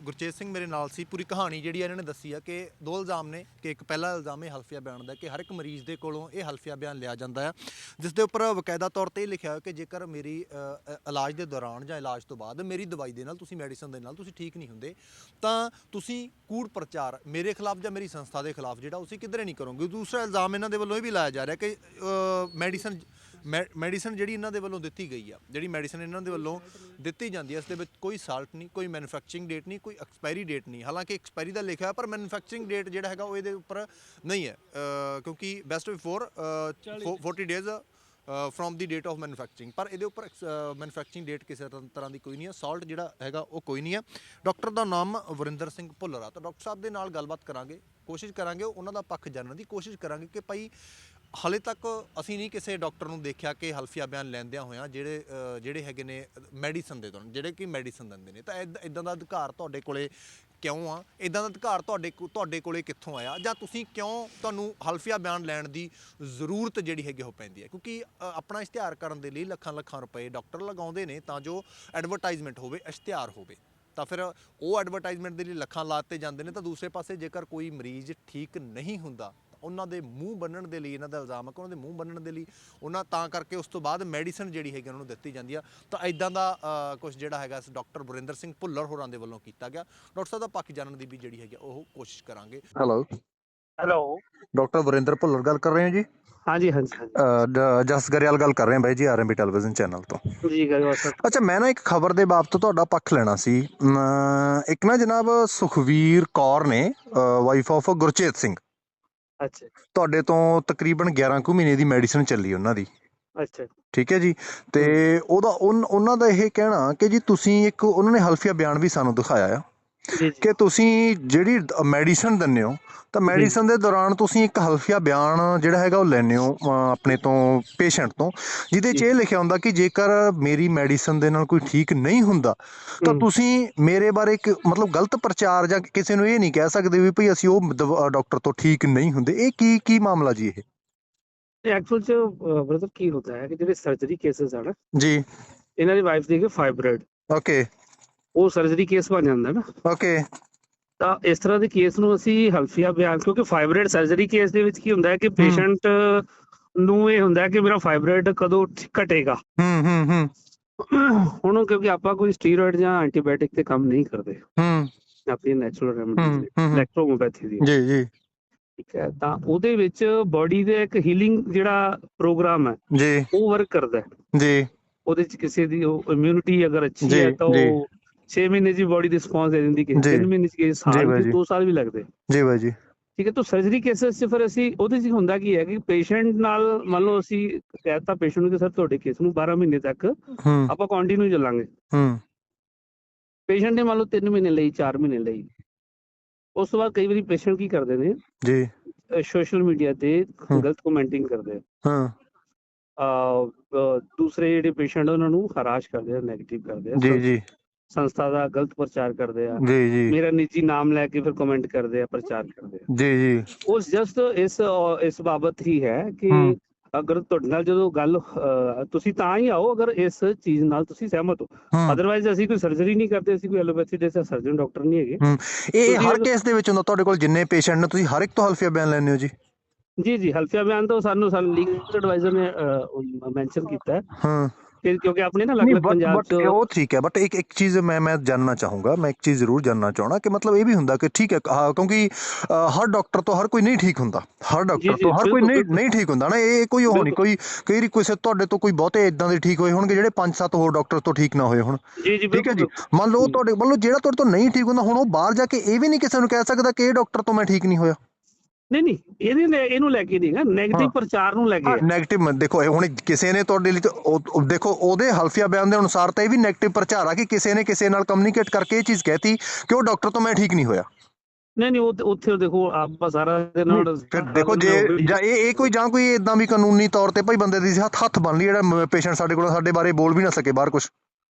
[SPEAKER 4] ਗੁਰਚੇਤ ਸਿੰਘ ਮੇਰੇ ਨਾਲ ਸੀ, ਪੂਰੀ ਕਹਾਣੀ ਜਿਹੜੀ ਇਹਨਾਂ ਨੇ ਦੱਸੀ ਆ ਕਿ ਦੋ ਇਲਜ਼ਾਮ ਨੇ ਕਿ ਇੱਕ ਪਹਿਲਾ ਇਲਜ਼ਾਮ ਇਹ ਹਲਫੀਆ ਬਿਆਨ ਦਾ ਕਿ ਹਰ ਇੱਕ ਮਰੀਜ਼ ਦੇ ਕੋਲੋਂ ਇਹ ਹਲਫੀਆ ਬਿਆਨ ਲਿਆ ਜਾਂਦਾ ਆ, ਜਿਸ ਦੇ ਉੱਪਰ ਬਕਾਇਦਾ ਤੌਰ ਤੇ ਇਹ ਲਿਖਿਆ ਹੋਇਆ ਕਿ ਜੇਕਰ ਮੇਰੀ ਇਲਾਜ ਦੇ ਦੌਰਾਨ ਜਾਂ ਇਲਾਜ ਤੋਂ ਬਾਅਦ ਮੇਰੀ ਦਵਾਈ ਦੇ ਨਾਲ, ਤੁਸੀਂ ਮੈਡੀਸਨ ਦੇ ਨਾਲ ਤੁਸੀਂ ਠੀਕ ਨਹੀਂ ਹੁੰਦੇ, ਤਾਂ ਤੁਸੀਂ ਕੂੜ ਪ੍ਰਚਾਰ ਮੇਰੇ ਖਿਲਾਫ ਜਾਂ ਮੇਰੀ ਸੰਸਥਾ ਦੇ ਖਿਲਾਫ ਜਿਹੜਾ ਤੁਸੀਂ ਕਿਧਰੇ ਨਹੀਂ ਕਰੋਗੇ। ਦੂਸਰਾ ਇਲਜ਼ਾਮ ਇਹਨਾਂ ਦੇ ਵੱਲੋਂ ਇਹ ਵੀ ਲਾਇਆ ਜਾ ਰਿਹਾ ਕਿ ਮੈਡੀਸਨ ਮੈਡੀਸਨ ਜਿਹੜੀ ਇਹਨਾਂ ਦੇ ਵੱਲੋਂ ਦਿੱਤੀ ਗਈ ਆ ਜਿਹੜੀ ਮੈਡੀਸਨ ਇਹਨਾਂ ਦੇ ਵੱਲੋਂ ਦਿੱਤੀ ਜਾਂਦੀ ਹੈ ਇਸ ਦੇ ਵਿੱਚ ਕੋਈ ਸਾਲਟ ਨਹੀਂ ਕੋਈ ਮੈਨੂਫੈਕਚਰਿੰਗ ਡੇਟ ਨਹੀਂ ਕੋਈ ਐਕਸਪਾਇਰੀ ਡੇਟ ਨਹੀਂ। ਹਾਲਾਂਕਿ ਐਕਸਪਾਇਰੀ ਦਾ ਲਿਖਿਆ ਪਰ ਮੈਨੂਫੈਕਚਰਿੰਗ ਡੇਟ ਜਿਹੜਾ ਹੈਗਾ ਉਹ ਇਹਦੇ ਉੱਪਰ ਨਹੀਂ ਹੈ। ਕਿਉਂਕਿ best before 40 days from the date of manufacturing ਪਰ ਇਹਦੇ ਉੱਪਰ ਮੈਨੂਫੈਕਚਰਿੰਗ ਡੇਟ ਕਿਸੇ ਤਰ੍ਹਾਂ- ਤਰ੍ਹਾਂ ਦੀ ਕੋਈ ਨਹੀਂ ਹੈ। ਸਾਲਟ ਜਿਹੜਾ ਹੈਗਾ ਉਹ ਕੋਈ ਨਹੀਂ ਹੈ। ਡਾਕਟਰ ਦਾ ਨਾਮ ਵਰਿੰਦਰ ਸਿੰਘ ਭੁੱਲਰ ਤਾਂ ਡਾਕਟਰ ਸਾਹਿਬ ਦੇ ਨਾਲ ਗੱਲਬਾਤ ਕਰਾਂਗੇ ਕੋਸ਼ਿਸ਼ ਕਰਾਂਗੇ ਉਹਨਾਂ ਦਾ ਪੱਖ ਜਾਣਨ ਦੀ ਕੋਸ਼ਿਸ਼ ਕਰਾਂਗੇ ਕਿ ਭਾਈ ਹਾਲੇ ਤੱਕ ਅਸੀਂ ਨਹੀਂ ਕਿਸੇ ਡਾਕਟਰ ਨੂੰ ਦੇਖਿਆ ਕਿ ਹਲਫੀਆ ਬਿਆਨ ਲੈਂਦਿਆਂ ਹੋਇਆਂ ਜਿਹੜੇ ਅ, ਜਿਹੜੇ ਹੈਗੇ ਨੇ ਮੈਡੀਸਨ ਦੇ ਦੌਰਾਨ ਜਿਹੜੇ ਕਿ ਮੈਡੀਸਨ ਦਿੰਦੇ ਨੇ। ਤਾਂ ਇਦਾਂ ਦਾ ਅਧਿਕਾਰ ਤੁਹਾਡੇ ਕੋਲੇ ਕਿਉਂ ਆ? ਇਦਾਂ ਦਾ ਅਧਿਕਾਰ ਤੁਹਾਡੇ ਕੋ- ਤੁਹਾਡੇ ਕੋਲੇ ਕਿੱਥੋਂ ਆਇਆ? ਜਾਂ ਤੁਸੀਂ ਕਿਉਂ ਤੁਹਾਨੂੰ ਹਲਫੀਆ ਬਿਆਨ ਲੈਣ ਦੀ ਜ਼ਰੂਰਤ ਜਿਹੜੀ ਹੈਗੀ ਉਹ ਪੈਂਦੀ ਹੈ? ਕਿਉਂਕਿ ਅ, ਆਪਣਾ ਇਸ਼ਤਿਹਾਰ ਕਰਨ ਦੇ ਲਈ ਲੱਖਾਂ ਲੱਖਾਂ ਰੁਪਏ ਡਾਕਟਰ ਲਗਾਉਂਦੇ ਨੇ ਤਾਂ ਜੋ ਐਡਵਰਟਾਈਜ਼ਮੈਂਟ ਹੋਵੇ ਇਸ਼ਤਿਹਾਰ ਹੋਵੇ। ਤਾਂ ਫਿਰ ਉਹ ਐਡਵਰਟਾਈਜ਼ਮੈਂਟ ਦੇ ਲਈ ਲੱਖਾਂ ਲਾਤੇ ਜਾਂਦੇ ਨੇ ਤਾਂ ਦੂਸਰੇ ਪਾਸੇ ਜੇਕਰ ਕੋਈ ਮਰੀਜ਼ ਠੀਕ ਨਹੀਂ ਹੁੰਦਾ ਉਹਨਾਂ ਦੇ ਮੂੰਹ ਬੰਨਣ ਦੇ ਲਈ ਇਹਨਾਂ ਦਾ ਇਲਜ਼ਾਮ ਹੈ ਕਿ ਉਹਨਾਂ ਦੇ ਮੂੰਹ ਬੰਨਣ ਦੇ ਲਈ ਉਹਨਾਂ ਤਾਂ ਕਰਕੇ ਉਸ ਤੋਂ ਬਾਅਦ ਮੈਡੀਸਨ ਜਿਹੜੀ ਹੈਗੀ ਉਹਨਾਂ ਨੂੰ ਦਿੱਤੀ ਜਾਂਦੀ ਆ। ਤਾਂ ਇਦਾਂ ਦਾ ਕੁਝ ਜਿਹੜਾ ਹੈਗਾ ਇਸ ਡਾਕਟਰ ਬੁਰਿੰਦਰ ਸਿੰਘ ਭੁੱਲਰ ਹੋਰਾਂ ਦੇ ਵੱਲੋਂ ਕੀਤਾ ਗਿਆ। ਡਾਕਟਰ ਸਾਹਿਬ ਦਾ ਪੱਖ ਜਾਣਨ ਦੀ ਵੀ ਜਿਹੜੀ ਹੈਗੀ ਆ ਉਹ ਕੋਸ਼ਿਸ਼ ਕਰਾਂਗੇ।
[SPEAKER 5] Hello
[SPEAKER 2] hello
[SPEAKER 5] doctor Varinder Bhullar ਗੱਲ ਕਰ ਰਹੇ ਹੋ ਜੀ?
[SPEAKER 2] ਹਾਂਜੀ ਹਾਂਜੀ
[SPEAKER 5] ਜਸ ਗਰੇਵਾਲ ਗੱਲ ਕਰ ਰਹੇ ਹਾਂ ਬਾਈ ਜੀ ਆਰਐਮਬੀ ਟੈਲੀਵਿਜ਼ਨ ਚੈਨਲ ਤੋਂ।
[SPEAKER 2] ਜੀ ਗਰੇਵਾਲ ਸਰ।
[SPEAKER 5] ਅੱਛਾ ਮੈਂ ਨਾ ਇੱਕ ਖਬਰ ਦੇ ਬਾਬਤ ਤੁਹਾਡਾ ਪੱਖ ਲੈਣਾ ਸੀ। ਇੱਕ ਨਾ ਜਨਾਬ ਸੁਖਵੀਰ ਕੌਰ ਨੇ ਵਾਈਫ ਆਫ ਗੁਰਚੇਤ ਸਿੰਘ।
[SPEAKER 2] ਅੱਛਾ
[SPEAKER 5] ਤੁਹਾਡੇ ਤੋਂ ਤਕਰੀਬਨ 11 ਕੁ ਮਹੀਨੇ ਦੀ ਮੈਡੀਸਿਨ ਚੱਲੀ ਉਹਨਾਂ ਦੀ।
[SPEAKER 2] ਅੱਛਾ
[SPEAKER 5] ਠੀਕ ਹੈ ਜੀ? ਤੇ ਉਹਦਾ ਉਹਨਾਂ ਦਾ ਇਹ ਕਹਿਣਾ ਕਿ ਜੀ ਤੁਸੀਂ ਇੱਕ ਉਹਨਾਂ ਨੇ ਹਲਫੀਆ ਬਿਆਨ ਵੀ ਸਾਨੂੰ ਦਿਖਾਇਆ ਆ। ਕਿ ਤੁਸੀਂ ਜਿਹੜੀ ਮੈਡੀਸਨ ਦਿੰਦੇ ਹੋ ਤਾਂ ਮੈਡੀਸਨ ਦੇ ਦੌਰਾਨ ਤੁਸੀਂ ਇੱਕ ਹਲਫੀਆ ਬਿਆਨ ਜਿਹੜਾ ਹੈਗਾ ਉਹ ਲੈਂਦੇ ਹੋ ਆਪਣੇ ਤੋਂ ਪੇਸ਼ੈਂਟ ਤੋਂ ਜਿਹਦੇ 'ਚ ਇਹ ਲਿਖਿਆ ਹੁੰਦਾ ਕਿ ਜੇਕਰ ਮੇਰੀ ਮੈਡੀਸਨ ਦੇ ਨਾਲ ਕੋਈ ਠੀਕ ਨਹੀਂ ਹੁੰਦਾ ਤਾਂ। ਤੁਸੀਂ ਮੇਰੇ ਬਾਰੇ ਇੱਕ ਮਤਲਬ ਗਲਤ ਪ੍ਰਚਾਰ ਜਾਂ ਕਿਸੇ ਨੂੰ ਇਹ ਨਹੀਂ ਕਹਿ ਸਕਦੇ ਵੀ ਭਈ ਅਸੀਂ ਉਹ ਡਾਕਟਰ ਤੋਂ ਠੀਕ ਨਹੀਂ ਹੁੰਦੇ। ਇਹ ਕੀ ਕੀ ਮਾਮਲਾ ਜੀ ਇਹ?
[SPEAKER 2] ਐਕਚੁਅਲ ਚ ਬ੍ਰਦਰ ਕੀ ਹੁੰਦਾ ਹੈ ਕਿ ਜਿਹੜੇ ਸਰਜਰੀ ਕੇਸਸ ਹਨ
[SPEAKER 5] ਜੀ।
[SPEAKER 2] ਇਹਨਾਂ ਦੀ ਵਾਈਫ ਦੇ ਕੇ ਫਾਈਬਰੋਇਡ
[SPEAKER 5] ਓਕੇ
[SPEAKER 2] ਉਹ ਸਰਜਰੀ ਕੇਸ ਬਣ ਜਾਂਦਾ ਨਾ।
[SPEAKER 5] ਓਕੇ
[SPEAKER 2] ਤਾਂ ਇਸ ਤਰ੍ਹਾਂ ਦੇ ਕੇਸ ਨੂੰ ਅਸੀਂ ਹਲਫੀਆ ਬਿਆਨ ਕਿਉਂਕਿ ਫਾਈਬਰੋਇਡ ਸਰਜਰੀ ਕੇਸ ਦੇ ਵਿੱਚ ਕੀ ਹੁੰਦਾ ਹੈ ਕਿ ਪੇਸ਼ੈਂਟ ਨੂੰ ਇਹ ਹੁੰਦਾ ਕਿ ਮੇਰਾ ਫਾਈਬਰੋਇਡ ਕਦੋਂ ਘਟੇਗਾ।
[SPEAKER 5] ਹੂੰ ਹੂੰ ਹੂੰ।
[SPEAKER 2] ਹੁਣ ਕਿਉਂਕਿ ਆਪਾਂ ਕੋਈ ਸਟੀਰੋਇਡ ਜਾਂ ਐਂਟੀਬਾਇਓਟਿਕ ਤੇ ਕੰਮ ਨਹੀਂ ਕਰਦੇ।
[SPEAKER 5] ਹੂੰ।
[SPEAKER 2] ਆਪਣੀ ਨੈਚੁਰਲ
[SPEAKER 5] ਹੂੰ।
[SPEAKER 2] ਇਲੈਕਟ੍ਰੋਮੋਪੈਥੀ ਦੀ।
[SPEAKER 5] ਜੀ ਜੀ।
[SPEAKER 2] ਠੀਕ ਹੈ ਤਾਂ ਉਹਦੇ ਵਿੱਚ ਬਾਡੀ ਦੇ ਇੱਕ ਹੀਲਿੰਗ ਜਿਹੜਾ ਪ੍ਰੋਗਰਾਮ ਹੈ
[SPEAKER 5] ਜੀ।
[SPEAKER 2] ਉਹ ਵਰਕ ਕਰਦਾ ਹੈ।
[SPEAKER 5] ਜੀ।
[SPEAKER 2] ਉਹਦੇ ਚ ਕਿਸੇ ਦੀ ਇਮਿਊਨਿਟੀ ਅਗਰ ਅੱਛੀ ਹੈ ਤਾਂ। ਉਹ 6 ਮਹੀਨੇ ਦੀ ਬਾਡੀ ਰਿਸਪੌਂਸ ਦੇ ਦਿੰਦੀ ਕਿ
[SPEAKER 4] ਜੀ।
[SPEAKER 2] 3 ਮਹੀਨੇ ਕਿਸੇ ਸਾਲ
[SPEAKER 4] ਜੀ।
[SPEAKER 2] 2 ਸਾਲ ਵੀ ਲੱਗਦੇ।
[SPEAKER 4] ਜੀ ਬਾਈ ਜੀ।
[SPEAKER 2] ਠੀਕ ਹੈ ਤਾਂ ਸਰਜਰੀ ਕੇਸਸ 'ਚ ਫਿਰ ਅਸੀਂ ਉਹਦੇ 'ਚ ਹੁੰਦਾ ਕੀ ਹੈ ਕਿ ਪੇਸ਼ੈਂਟ ਨਾਲ ਮੰਨ ਲਓ ਅਸੀਂ ਕਹਿਤਾ ਪੇਸ਼ੈਂਟ ਨੂੰ ਕਿ ਸਰ ਤੁਹਾਡੇ ਕੇਸ ਨੂੰ 12 ਮਹੀਨੇ ਤੱਕ ਆਪਾਂ ਕੰਟੀਨਿਊ ਚੱਲਾਂਗੇ।
[SPEAKER 4] ਹੂੰ।
[SPEAKER 2] ਪੇਸ਼ੈਂਟ ਨੇ ਮੰਨ ਲਓ 3 ਮਹੀਨੇ ਲਈ 4 ਮਹੀਨੇ ਲਈ। ਉਸ ਤੋਂ ਬਾਅਦ ਕਈ ਵਾਰੀ ਪੇਸ਼ੈਂਟ ਕੀ ਕਰਦੇ ਨੇ?
[SPEAKER 4] ਜੀ।
[SPEAKER 2] ਸੋਸ਼ਲ ਮੀਡੀਆ ਤੇ। ਗਲਤ ਕਮੈਂਟਿੰਗ ਕਰਦੇ ਆ।
[SPEAKER 4] ਹਾਂ।
[SPEAKER 2] ਅਹ, ਦੂਸਰੇ ਜਿਹੜੇ ਪੇਸ਼ੈਂਟ ਉਹਨਾਂ ਨੂੰ ਹਰਾਸ਼ ਕਰਦੇ ਆ 네ਗੇਟਿਵ ਕਰਦੇ ਆ।
[SPEAKER 4] ਜੀ ਜੀ।
[SPEAKER 2] ਸੰਸਥਾ ਦਾ ਗਲਤ ਪ੍ਰਚਾਰ ਕਰਦੇ ਆ।
[SPEAKER 4] ਜੀ ਜੀ।
[SPEAKER 2] ਮੇਰਾ ਨਿੱਜੀ ਨਾਮ ਲੈ ਕੇ ਫਿਰ ਕਮੈਂਟ ਕਰਦੇ ਆ ਪ੍ਰਚਾਰ ਕਰਦੇ ਆ।
[SPEAKER 4] ਜੀ ਜੀ।
[SPEAKER 2] ਉਹ ਜਸਟ ਇਸ ਇਸ ਬਾਬਤ ਹੀ ਹੈ ਕਿ। ਅਗਰ ਤੁਹਾਡੇ ਨਾਲ ਜਦੋਂ ਗੱਲ ਤੁਸੀਂ ਤਾਂ ਹੀ ਆਓ ਅਗਰ ਇਸ ਚੀਜ਼ ਨਾਲ ਤੁਸੀਂ ਸਹਿਮਤ ਹੋ। ਅਦਰਵਾਈਜ਼ ਅਸੀਂ ਕੋਈ ਸਰਜਰੀ ਨਹੀਂ ਕਰਦੇ ਅਸੀਂ ਕੋਈ ਐਲੋਪੈਥੀ ਦੇ ਸਰਜਨ ਡਾਕਟਰ ਨਹੀਂ ਹੈਗੇ।
[SPEAKER 4] ਇਹ ਹਰ ਕੇਸ ਦੇ ਵਿੱਚ ਹੁੰਦਾ ਤੁਹਾਡੇ ਕੋਲ ਜਿੰਨੇ ਪੇਸ਼ੈਂਟ ਨੇ ਤੁਸੀਂ ਹਰ ਇੱਕ ਤੋਂ ਹਲਫੀਆ ਬਿਆਨ ਲੈਂਦੇ ਹੋ ਜੀ।
[SPEAKER 2] ਜੀ ਜੀ ਹਲਫੀਆ ਬਿਆਨ ਤਾਂ ਸਾਨੂੰ ਸਾਨੂੰ ਲੀਗਲ ਐਡਵਾਈਜ਼ਰ ਨੇ ਮੈਂਸ਼ਨ ਕੀਤਾ ਹੈ।
[SPEAKER 4] ਹਾਂ।
[SPEAKER 2] ਕਿ ਕਿਉਂਕਿ ਆਪਣੇ ਨਾ ਅਲੱਗ-ਅਲੱਗ ਪੰਜਾਬ ਚ
[SPEAKER 4] ਉਹ ਠੀਕ ਹੈ ਬਟ ਇੱਕ ਇੱਕ ਚੀਜ਼ ਮੈਂ ਮੈਂ ਜਾਨਣਾ ਚਾਹੂੰਗਾ ਮੈਂ ਇੱਕ ਚੀਜ਼ ਜ਼ਰੂਰ ਜਾਨਣਾ ਚਾਹਣਾ ਕਿ ਮਤਲਬ ਇਹ ਵੀ ਹੁੰਦਾ ਕਿ ਠੀਕ ਹੈ ਕਿਉਂਕਿ ਹਰ ਡਾਕਟਰ ਤੋਂ ਹਰ ਕੋਈ ਨਹੀਂ ਠੀਕ ਹੁੰਦਾ ਹਰ ਡਾਕਟਰ ਤੋਂ ਹਰ ਕੋਈ ਨਹੀਂ। ਨਹੀਂ ਠੀਕ ਹੁੰਦਾ ਨਾ ਇਹ ਕੋਈ ਉਹ ਨਹੀਂ। ਕੋਈ ਕਈ ਕਿਸੇ ਤੁਹਾਡੇ ਤੋਂ ਕੋਈ ਬਹੁਤੇ ਇਦਾਂ ਦੇ ਠੀਕ ਹੋਏ ਹੋਣਗੇ ਜਿਹੜੇ 5-7 ਹੋਰ ਡਾਕਟਰ ਤੋਂ ਠੀਕ ਨਾ ਹੋਏ ਹੋਣ।
[SPEAKER 2] ਜੀ ਜੀ
[SPEAKER 4] ਠੀਕ ਹੈ ਜੀ? ਮੰਨ ਲਓ ਤੁਹਾਡੇ ਮੰਨ ਲਓ ਜਿਹੜਾ ਤੁਹਾਡੇ ਤੋਂ ਨਹੀਂ ਠੀਕ ਹੁੰਦਾ ਹੁਣ ਉਹ ਬਾਹਰ ਜਾ ਕੇ ਇਹ ਵੀ ਨਹੀਂ ਕਿਸੇ ਨੂੰ ਕਹਿ ਸਕਦਾ ਕਿ ਇਹ ਡਾਕਟਰ ਤੋਂ ਮੈਂ ਠੀਕ ਨਹੀਂ ਹੋਇਆ।
[SPEAKER 2] ਨਹੀਂ ਨਹੀਂ ਇਹਦੇ ਨੇ ਇਹਨੂੰ ਲੈ ਕੇ ਨਹੀਂਗਾ
[SPEAKER 4] ਹਾਂ।
[SPEAKER 2] 네ਗੇਟਿਵ ਪ੍ਰਚਾਰ ਨੂੰ ਲੈ ਕੇ ਹੈ।
[SPEAKER 4] ਨੈਗੇਟਿਵ ਦੇਖੋ ਹੁਣ ਕਿਸੇ ਨੇ ਤੁਹਾਡੇ ਲਈ ਦੇਖੋ ਉਹਦੇ ਹਲਫੀਆ ਬਿਆਨ ਦੇ ਅਨੁਸਾਰ ਤਾਂ ਇਹ ਵੀ ਨੈਗੇਟਿਵ ਪ੍ਰਚਾਰ ਆ ਕਿ ਕਿਸੇ ਨੇ ਕਿਸੇ ਨਾਲ ਕਮਿਊਨੀਕੇਟ ਕਰਕੇ ਇਹ ਚੀਜ਼ ਕਹਿਤੀ ਕਿ ਉਹ ਡਾਕਟਰ ਤੋਂ ਮੈਂ ਠੀਕ ਨਹੀਂ ਹੋਇਆ
[SPEAKER 2] ਨਹੀਂ ਨਹੀਂ ਉਹ ਉੱਥੇ ਦੇਖੋ ਆਪਾਂ ਸਾਰਾ ਦੇ ਨਾਲ
[SPEAKER 4] ਫਿਰ ਦੇਖੋ ਜੇ ਜਾਂ ਇਹ ਇਹ ਕੋਈ ਜਾਂ ਕੋਈ ਇਦਾਂ ਵੀ ਕਾਨੂੰਨੀ ਤੌਰ ਤੇ ਭਾਈ ਬੰਦੇ ਦੀ ਹੱਥ ਹੱਥ ਬਣ ਲਈ ਜਿਹੜਾ ਪੇਸ਼ੈਂਟ ਸਾਡੇ ਕੋਲ ਸਾਡੇ ਬਾਰੇ ਬੋਲ ਵੀ ਨਾ ਸਕੇ ਬਾਹਰ ਕੁਝ